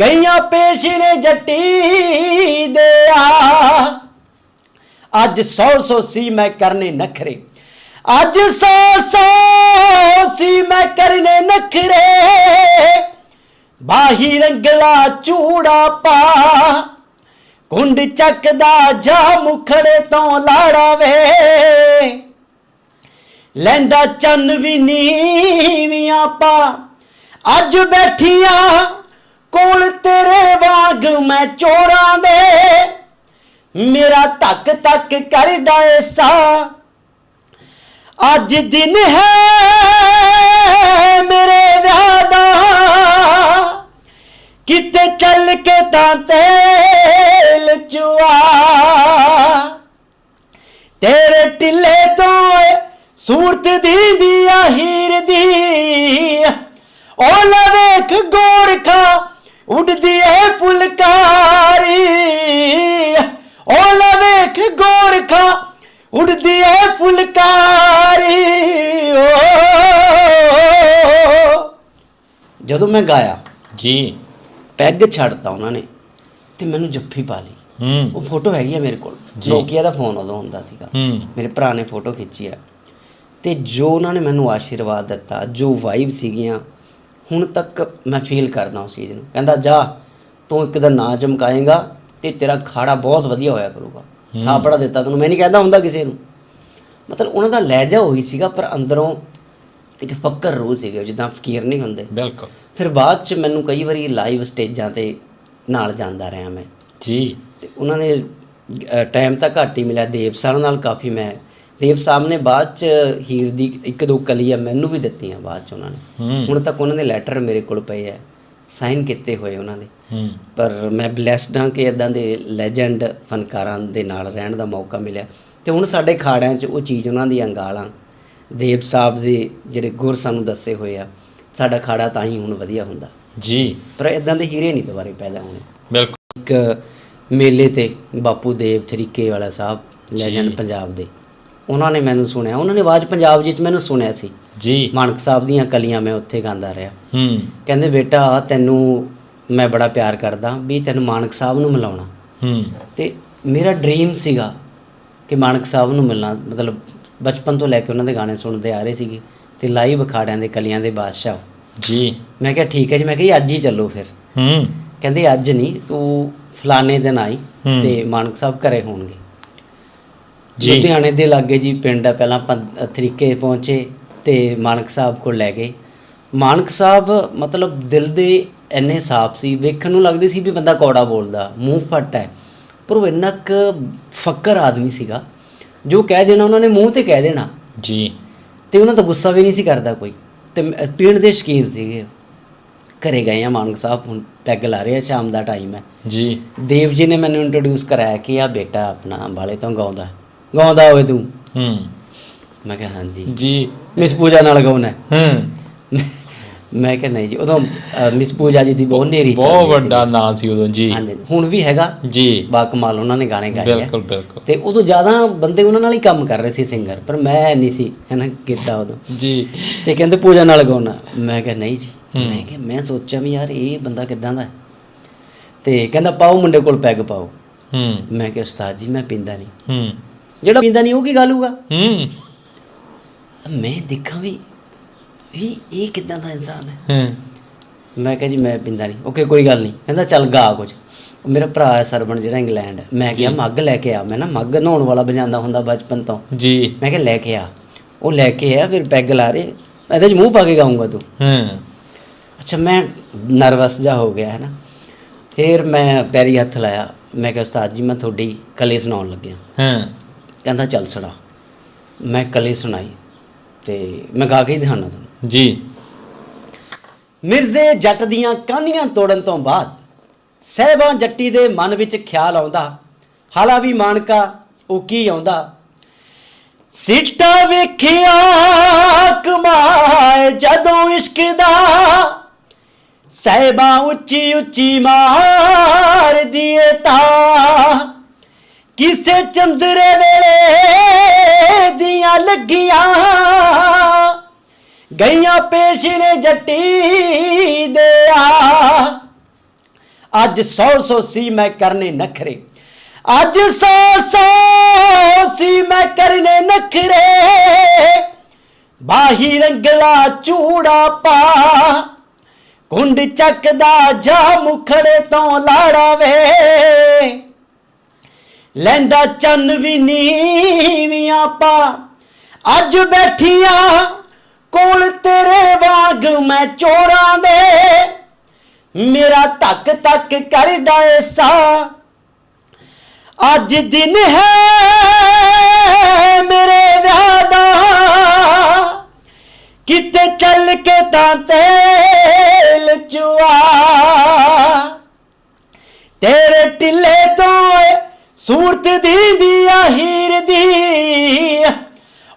ਗਈਆਂ ਪੇਸ਼ ਨੇ ਜੱਟੀ ਦੇ ਆ। ਅੱਜ ਸੌ ਸੌ ਸੀ ਮੈਂ ਕਰਨੇ ਨਖਰੇ। ਅੱਜ ਸੌ ਸੌ ਸੀ ਮੈਂ ਕਰਨੇ ਨਖਰੇ। ਬਾਹੀ ਰੰਗਲਾ ਚੂੜਾ ਪਾ। ਕੁੰਡ ਚੱਕਦਾ ਜਾ ਮੁਖੜੇ ਤੋਂ ਲਾੜਾ ਵੇ। ਲੈਂਦਾ ਚੰਨ ਵੀ ਨੀਵੀਆਂ ਪਾ ਅੱਜ ਬੈਠੀਆਂ ਕੋਲ ਤੇਰੇ ਵਾਂਗ ਮੈਂ ਚੋਰਾਂ ਦੇ। ਮੇਰਾ ਧੱਕ ਧੱਕ ਕਰਦਾ ਏ ਸਾ ਅੱਜ ਦਿਨ ਹੈ ਮੇਰੇ ਵਿਆਹ ਦਾ। ਕਿਤੇ ਚੱਲ ਕੇ ਤਾਂ ਤੇਲ ਚੁਆ। ਤੇਰੇ ਟਿੱਲੇ ਤੋਂ ਸੂਰਤ ਦੀ ਦੀਆ ਹੀਰ ਦੀ। ਉਹ ਲੈ ਵੇਖ ਗੋਰਖਾ ਉੱਡਦੀ ਏ ਫੁਲਕਾਰੀ। ਉਹ ਲੈ ਵੇਖ ਗੋਰਖਾ ਉੱਡਦੀ ਏ ਫੁਲਕਾਰੀ। ਓ ਜਦੋਂ ਮੈਂ ਗਾਇਆ ਜੀ। ਪੈਗ ਛੱਡਤਾ ਉਹਨਾਂ ਨੇ ਤੇ ਮੈਨੂੰ ਜੱਫੀ ਪਾ ਲਈ। ਹੂੰ। ਉਹ ਫੋਟੋ ਹੈਗੀ ਆ ਮੇਰੇ ਕੋਲ। ਨੋਕੀਆ ਦਾ ਫੋਨ ਉਦੋਂ ਹੁੰਦਾ ਸੀਗਾ। ਮੇਰੇ ਭਰਾ ਨੇ ਫੋਟੋ ਖਿੱਚੀ ਆ। ਤੇ ਜੋ ਉਹਨਾਂ ਨੇ ਮੈਨੂੰ ਆਸ਼ੀਰਵਾਦ ਦਿੱਤਾ ਜੋ ਵਾਈਬ ਸੀਗੀਆਂ ਹੁਣ ਤੱਕ ਮੈਂ ਫੀਲ ਕਰਦਾ ਉਸ ਚੀਜ਼ ਨੂੰ। ਕਹਿੰਦਾ ਜਾ ਤੂੰ ਇੱਕ ਦਿਨ ਨਾ ਚਮਕਾਏਗਾ ਤੇ ਤੇਰਾ ਖਾੜਾ ਬਹੁਤ ਵਧੀਆ ਹੋਇਆ ਕਰੂਗਾ। ਥਾਪੜਾ ਦਿੱਤਾ ਤੈਨੂੰ। ਮੈਂ ਨਹੀਂ ਕਹਿੰਦਾ ਹੁੰਦਾ ਕਿਸੇ ਨੂੰ। ਮਤਲਬ ਉਹਨਾਂ ਦਾ ਲਹਿਜਾ ਉਹੀ ਸੀਗਾ ਪਰ ਅੰਦਰੋਂ ਇੱਕ ਫੱਕਰ ਰੂਹ ਸੀਗੇ ਜਿੱਦਾਂ ਫਕੀਰ ਨਹੀਂ ਹੁੰਦੇ। ਬਿਲਕੁਲ। ਫਿਰ ਬਾਅਦ ਚ ਮੈਨੂੰ ਕਈ ਵਾਰੀ ਲਾਈਵ ਸਟੇਜਾਂ ਤੇ ਨਾਲ ਜਾਂਦਾ ਰਿਹਾ ਮੈਂ। ਜੀ। ਤੇ ਉਹਨਾਂ ਨੇ ਟਾਈਮ ਤਾਂ ਘੱਟ ਹੀ ਮਿਲਿਆ। ਦੇਵ ਸਾਹਿਬ ਨਾਲ ਕਾਫੀ ਮੈਂ ਦੇਵ ਸਾਹਿਬ ਨੇ ਬਾਅਦ ਚ ਹੀਰ ਦੀ ਇੱਕ ਦੋ ਕਲੀਆਂ ਮੈਨੂੰ ਵੀ ਦਿੱਤੀਆਂ ਬਾਅਦ ਚ ਉਹਨਾਂ ਨੇ। ਹੁਣ ਤੱਕ ਉਹਨਾਂ ਦੇ ਲੈਟਰ ਮੇਰੇ ਕੋਲ ਪਏ ਆ ਸਾਈਨ ਕੀਤੇ ਹੋਏ ਉਹਨਾਂ ਦੇ। ਪਰ ਮੈਂ ਬlesed ਹਾਂ ਕਿ ਇਦਾਂ ਦੇ ਲੈਜੈਂਡ ਫਨਕਾਰਾਂ ਦੇ ਨਾਲ ਰਹਿਣ ਦਾ ਮੌਕਾ ਮਿਲਿਆ। ਤੇ ਹੁਣ ਸਾਡੇ ਖਾੜਿਆਂ 'ਚ ਉਹ ਚੀਜ਼ ਉਹਨਾਂ ਦੀਆਂ ਗਾਲਾਂ ਦੇਵ ਸਾਹਿਬ ਦੇ ਜਿਹੜੇ ਗੁਰ ਸਾਨੂੰ ਦੱਸੇ ਹੋਏ ਆ ਸਾਡਾ ਖਾੜਾ ਤਾਂ ਹੀ ਹੁਣ ਵਧੀਆ ਹੁੰਦਾ। ਜੀ। ਪਰ ਇਦਾਂ ਦੇ ਹੀਰੇ ਨਹੀਂ ਦੁਬਾਰੇ ਪੈਦਾ ਹੋਣੇ। ਬਿਲਕੁਲ। ਇੱਕ ਮੇਲੇ ਤੇ ਬਾਪੂ ਦੇਵ ਤਰੀਕੇ ਵਾਲਾ ਸਾਹਿਬ ਲੈਜੈਂਡ। ਪੰਜਾਬ ਦੇ। ਉਹਨਾਂ ਨੇ ਮੈਨੂੰ ਸੁਣਿਆ। ਉਹਨਾਂ ਨੇ ਆਵਾਜ਼ ਪੰਜਾਬ ਵਿੱਚ ਮੈਨੂੰ ਸੁਣਿਆ ਸੀ। ਜੀ। ਮਾਨਕ ਸਾਹਿਬ ਦੀਆਂ ਕਲੀਆਂ ਮੈਂ ਉੱਥੇ ਗਾਉਂਦਾ ਰਿਹਾ। ਹੂੰ। ਕਹਿੰਦੇ ਬੇਟਾ ਤੈਨੂੰ ਮੈਂ ਬੜਾ ਪਿਆਰ ਕਰਦਾ ਵੀ ਤੈਨੂੰ ਮਾਨਕ ਸਾਹਿਬ ਨੂੰ ਮਿਲਾਉਣਾ। ਹੂੰ। ਤੇ ਮੇਰਾ ਡ੍ਰੀਮ ਸੀਗਾ ਕਿ ਮਾਨਕ ਸਾਹਿਬ ਨੂੰ ਮਿਲਣਾ। ਮਤਲਬ ਬਚਪਨ ਤੋਂ ਲੈ ਕੇ ਉਹਨਾਂ ਦੇ ਗਾਣੇ ਸੁਣਦੇ ਆ ਰਹੇ ਸੀਗੇ ਤੇ ਲਾਈਵ ਅਖਾੜਿਆਂ ਦੇ ਕਲੀਆਂ ਦੇ ਬਾਦਸ਼ਾਹ। ਜੀ। ਮੈਂ ਕਿਹਾ ਠੀਕ ਹੈ ਜੀ। ਮੈਂ ਕਿਹਾ ਅੱਜ ਹੀ ਚੱਲੋ ਫਿਰ। ਹੂੰ। ਕਹਿੰਦੇ ਅੱਜ ਨਹੀਂ ਤੂੰ ਫਲਾਣੇ ਦਿਨ ਆਈ। ਤੇ ਮਾਨਕ ਸਾਹਿਬ ਘਰੇ ਹੋਣਗੇ। ਲੁਧਿਆਣੇ ਦੇ ਲਾਗੇ ਜੀ ਪਿੰਡ ਆ ਪਹਿਲਾਂ ਆਪਾਂ ਤਰੀਕੇ ਪਹੁੰਚੇ ਤੇ ਮਾਨਕ ਸਾਹਿਬ ਕੋਲ ਲੈ ਗਏ। ਮਾਨਕ ਸਾਹਿਬ ਮਤਲਬ ਦਿਲ ਦੇ ਇੰਨੇ ਸਾਫ਼ ਸੀ ਵੇਖਣ ਨੂੰ ਲੱਗਦੇ ਸੀ ਵੀ ਬੰਦਾ ਕੌੜਾ ਬੋਲਦਾ ਮੂੰਹ ਫੱਟ ਹੈ ਪਰ ਉਹ ਇੰਨਾ ਕੁ ਫੱਕਰ ਆਦਮੀ ਸੀਗਾ ਜੋ ਕਹਿ ਦੇਣਾ ਉਹਨਾਂ ਨੇ ਮੂੰਹ ਤੇ ਕਹਿ ਦੇਣਾ। ਜੀ। ਤੇ ਉਹਨਾਂ ਦਾ ਗੁੱਸਾ ਵੀ ਨਹੀਂ ਸੀ ਕਰਦਾ ਕੋਈ। ਤੇ ਪੀਣ ਦੇ ਸ਼ੌਕੀਨ ਸੀਗੇ। ਘਰੇ ਗਏ ਆ ਮਾਨਕ ਸਾਹਿਬ ਹੁਣ ਪੈਗ ਲਾ ਰਹੇ ਆ ਸ਼ਾਮ ਦਾ ਟਾਈਮ ਹੈ। ਜੀ। ਦੇਵ ਜੀ ਨੇ ਮੈਨੂੰ ਇੰਟਰੋਡਿਊਸ ਕਰਾਇਆ ਕਿ ਆ ਬੇਟਾ ਆਪਣਾ ਅੰਬਾਲੇ ਤੋਂ ਗਾਉਂਦਾ। ਗਾਉਂਦਾ ਹੋਵੇ ਤੂੰ। ਹੂੰ। ਮੈਂ ਕਿਹਾ ਹਾਂਜੀ। ਜੀ। ਮਿਸ ਪੂਜਾ ਨਾਲ ਗਾਉਣਾ। ਹੈ। ਮੈਂ ਕਿਹਾ ਨਹੀਂ ਜੀ ਉਦੋਂ ਮਿਸ ਪੂਜਾ ਜੀ ਦੀ ਬਹੁਤ ਨੇਰੀ ਬਹੁਤ ਵੱਡਾ ਨਾਂ ਸੀ ਉਦੋਂ ਜੀ। ਹਾਂਜੀ ਹੁਣ ਵੀ ਹੈਗਾ। ਜੀ। ਬਾ ਕਮਾਲ ਉਹਨਾਂ ਨੇ ਗਾਣੇ ਗਾਏ ਬਿਲਕੁਲ ਬਿਲਕੁਲ। ਤੇ ਉਦੋਂ ਜ਼ਿਆਦਾ ਬੰਦੇ ਉਹਨਾਂ ਨਾਲ ਹੀ ਕੰਮ ਕਰ ਰਹੇ ਸੀ ਸਿੰਗਰ ਪਰ ਮੈਂ ਨਹੀਂ ਸੀ ਹੈਨਾ ਕੀਤਾ ਉਦੋਂ। ਜੀ। ਤੇ ਕਹਿੰਦੇ ਪੂਜਾ ਨਾਲ ਗਾਉਣਾ। ਮੈਂ ਕਿਹਾ ਨਹੀਂ ਜੀ। ਮੈਂ ਕਿਹਾ ਮੈਂ ਸੋਚਿਆ ਵੀ ਯਾਰ ਇਹ ਬੰਦਾ ਕਿਦਾਂ ਦਾ ਤੇ ਕਹਿੰਦਾ ਪਾਓ ਮੁੰਡੇ ਕੋਲ ਪੈਗ ਪਾਓ। ਹੂੰ। ਮੈਂ ਕਿਹਾ ਉਸਤਾਦ ਜੀ ਮੈਂ ਪੀਂਦਾ ਨਹੀਂ। ਹੂੰ। ਜਿਹੜਾ ਪੀਂਦਾ ਨਹੀਂ ਉਹ ਕੀ ਗੱਲ ਹੋਊਗਾ? ਹੂੰ। ਮੈਂ ਦੇਖਾਂ ਵੀ ਇਹ ਇਹ ਕਿਦਾਂ ਦਾ ਇਨਸਾਨ ਹੈ। ਹੂੰ। ਮੈਂ ਕਿਹਾ ਜੀ ਮੈਂ ਪੀਂਦਾ ਨਹੀਂ। ਓਕੇ ਕੋਈ ਗੱਲ ਨਹੀਂ। ਕਹਿੰਦਾ ਚੱਲ ਗਾ ਕੁਝ। ਮੇਰਾ ਭਰਾ ਹੈ ਸਰਵਣ ਜਿਹੜਾ ਇੰਗਲੈਂਡ। ਮੈਂ ਕਿਹਾ ਮੱਗ ਲੈ ਕੇ ਆ। ਮੈਂ ਨਾ ਮੱਗ ਨਹਾਉਣ ਵਾਲਾ ਵਜਾਉਂਦਾ ਹੁੰਦਾ ਬਚਪਨ ਤੋਂ। ਜੀ। ਮੈਂ ਕਿਹਾ ਲੈ ਕੇ ਆ। ਉਹ ਲੈ ਕੇ ਆ ਫਿਰ ਪੈਗ ਲਾ ਰਹੇ। ਇਹਦੇ 'ਚ ਮੂੰਹ ਪਾ ਕੇ ਗਾਉਂਗਾ ਤੂੰ। ਹੂੰ। ਅੱਛਾ ਮੈਂ ਨਰਵਸ ਜਾ ਹੋ ਗਿਆ ਹੈ ਨਾ। ਫਿਰ ਮੈਂ ਪੈਰੀ ਹੱਥ ਲਾਇਆ। ਮੈਂ ਕਿਹਾ ਉਸਤਾਦ ਜੀ ਮੈਂ ਤੁਹਾਡੀ ਕਲੇ ਸੁਣਾਉਣ ਲੱਗਿਆ। ਹੂੰ। ਕਹਿੰਦਾ ਚੱਲ ਸੁਣਾ ਮੈਂ ਕਲੇ ਸੁਣਾਈ ਤੇ ਮੈਂ ਗਾ ਕੇ ਹੀ ਦਿਖਾਣਾ ਤੁਹਾਨੂੰ। ਜੀ। ਮਿਰਜ਼ੇ ਜੱਟ ਦੀਆਂ ਕਾਨੀਆਂ ਤੋੜਨ ਤੋਂ ਬਾਅਦ ਸਹਿਬਾਂ ਜੱਟੀ ਦੇ ਮਨ ਵਿੱਚ ਖਿਆਲ ਆਉਂਦਾ ਹਾਲਾ ਵੀ ਮਾਨਕਾ ਉਹ ਕੀ ਆਉਂਦਾ? ਸਿੱਟਾ ਵੇਖਿਆ ਕਮਾਏ ਜਦੋਂ ਇਸ਼ਕ ਦਾ ਸਹਿਬਾਂ ਉੱਚੀ ਉੱਚੀ ਮਾਰ ਦੀਏ ਤਾਂ। ਕਿਸੇ ਚੰਦਰੇ ਵੇਲੇ ਦੀਆਂ ਲੱਗੀਆਂ ਗਈਆਂ ਪੇਸ਼ ਨੇ ਜੱਟੀ ਦੇ ਆ। ਅੱਜ ਸੌ ਸੌ ਸੀ ਮੈਂ ਕਰਨੇ ਨਖਰੇ। ਅੱਜ ਸੌ ਸੌ ਸੀ ਮੈਂ ਕਰਨੇ ਨਖਰੇ। ਬਾਹੀ ਰੰਗਲਾ ਚੂੜਾ ਪਾ। ਕੁੰਡ ਚੱਕਦਾ ਜਾ ਮੁਖੜੇ ਤੋਂ ਲਾੜਾ ਵੇ। ਲੈਂਦਾ ਚੰਨ ਵੀ ਨੀਵੀਆਂ ਪਾ ਅੱਜ ਬੈਠੀਆਂ ਕੋਲ ਤੇਰੇ ਵਾਂਗ ਮੈਂ ਚੋਰਾਂ ਦੇ। ਮੇਰਾ ਧੱਕ ਧੱਕ ਕਰਦਾ ਏ ਸਾ ਅੱਜ ਦਿਨ ਹੈ ਮੇਰੇ ਵਿਆਹ ਦਾ। ਕਿਤੇ ਚੱਲ ਕੇ ਤਾਂ ਤੇ ਸੂਰਤ ਦੀ ਦੀਆ ਹੀਰ ਦੀ।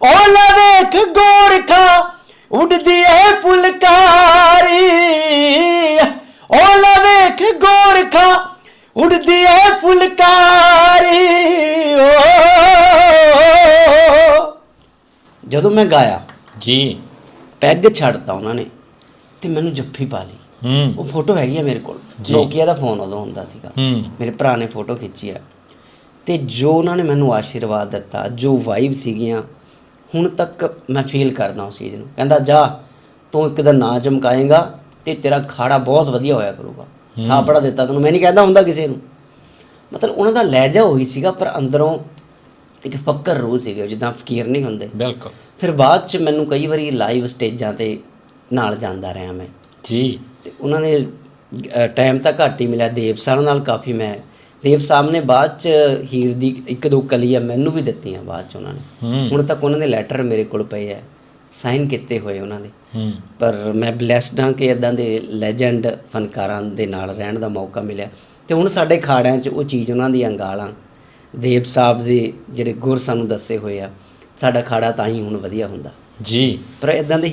ਉਹ ਲਵੇਖ ਗੋਰਖਾ ਉੱਡਦੀ ਏ ਫੁਲਕਾਰੀ। ਉਹ ਲਵੇਖ ਗੋਰਖਾ ਉੱਡਦੀ ਏ ਫੁਲਕਾਰੀ। ਓ ਜਦੋਂ ਮੈਂ ਗਾਇਆ ਜੀ। ਪੈਗ ਛੱਡਤਾ ਉਹਨਾਂ ਨੇ ਤੇ ਮੈਨੂੰ ਜੱਫੀ ਪਾ ਲਈ। ਹੂੰ। ਉਹ ਫੋਟੋ ਹੈਗੀ ਆ ਮੇਰੇ ਕੋਲ। ਜੀ। ਨੋਕੀਆ ਦਾ ਫੋਨ ਉਦੋਂ ਹੁੰਦਾ ਸੀਗਾ। ਮੇਰੇ ਭਰਾ ਨੇ ਫੋਟੋ ਖਿੱਚੀ ਆ। ਤੇ ਜੋ ਉਹਨਾਂ ਨੇ ਮੈਨੂੰ ਆਸ਼ੀਰਵਾਦ ਦਿੱਤਾ ਜੋ ਵਾਈਬ ਸੀਗੀਆਂ ਹੁਣ ਤੱਕ ਮੈਂ ਫੀਲ ਕਰਦਾ ਉਸ ਚੀਜ਼ ਨੂੰ। ਕਹਿੰਦਾ ਜਾ ਤੂੰ ਇੱਕ ਦਿਨ ਨਾ ਚਮਕਾਏਗਾ ਤੇ ਤੇਰਾ ਖਾੜਾ ਬਹੁਤ ਵਧੀਆ ਹੋਇਆ ਕਰੂਗਾ। ਥਾਪੜਾ ਦਿੱਤਾ ਤੈਨੂੰ। ਮੈਂ ਨਹੀਂ ਕਹਿੰਦਾ ਹੁੰਦਾ ਕਿਸੇ ਨੂੰ। ਮਤਲਬ ਉਹਨਾਂ ਦਾ ਲਹਿਜਾ ਉਹੀ ਸੀਗਾ ਪਰ ਅੰਦਰੋਂ ਇੱਕ ਫੱਕਰ ਰੂਹ ਸੀਗੇ ਜਿੱਦਾਂ ਫਕੀਰ ਨਹੀਂ ਹੁੰਦੇ। ਬਿਲਕੁਲ। ਫਿਰ ਬਾਅਦ ਚ ਮੈਨੂੰ ਕਈ ਵਾਰੀ ਲਾਈਵ ਸਟੇਜਾਂ ਤੇ ਨਾਲ ਜਾਂਦਾ ਰਿਹਾ ਮੈਂ। ਜੀ। ਤੇ ਉਹਨਾਂ ਨੇ ਟਾਈਮ ਤਾਂ ਘੱਟ ਹੀ ਮਿਲਿਆ। ਦੇਵ ਸਾਹਿਬ ਨਾਲ ਕਾਫੀ ਮੈਂ ਦੇਵ ਸਾਹਿਬ ਨੇ ਬਾਅਦ ਚ ਹੀਰ ਦੀ ਇੱਕ ਦੋ ਕਲੀਆਂ ਮੈਨੂੰ ਵੀ ਦਿੱਤੀਆਂ ਬਾਅਦ ਚ ਉਹਨਾਂ ਨੇ। ਹੁਣ ਤੱਕ ਉਹਨਾਂ ਦੇ ਲੈਟਰ ਮੇਰੇ ਕੋਲ ਪਏ ਆ ਸਾਈਨ ਕੀਤੇ ਹੋਏ ਉਹਨਾਂ ਦੇ। ਪਰ ਮੈਂ ਬlesed ਹਾਂ ਕਿ ਇਦਾਂ ਦੇ ਲੈਜੈਂਡ ਫਨਕਾਰਾਂ ਦੇ ਨਾਲ ਰਹਿਣ ਦਾ ਮੌਕਾ ਮਿਲਿਆ। ਤੇ ਹੁਣ ਸਾਡੇ ਖਾੜਿਆਂ 'ਚ ਉਹ ਚੀਜ਼ ਉਹਨਾਂ ਦੀਆਂ ਗਾਲਾਂ ਦੇਵ ਸਾਹਿਬ ਦੇ ਜਿਹੜੇ ਗੁਰ ਸਾਨੂੰ ਦੱਸੇ ਹੋਏ ਆ ਸਾਡਾ ਖਾੜਾ ਤਾਂ ਹੀ ਹੁਣ ਵਧੀਆ ਹੁੰਦਾ। ਜੀ। ਪਰ ਇਦਾਂ ਦੇ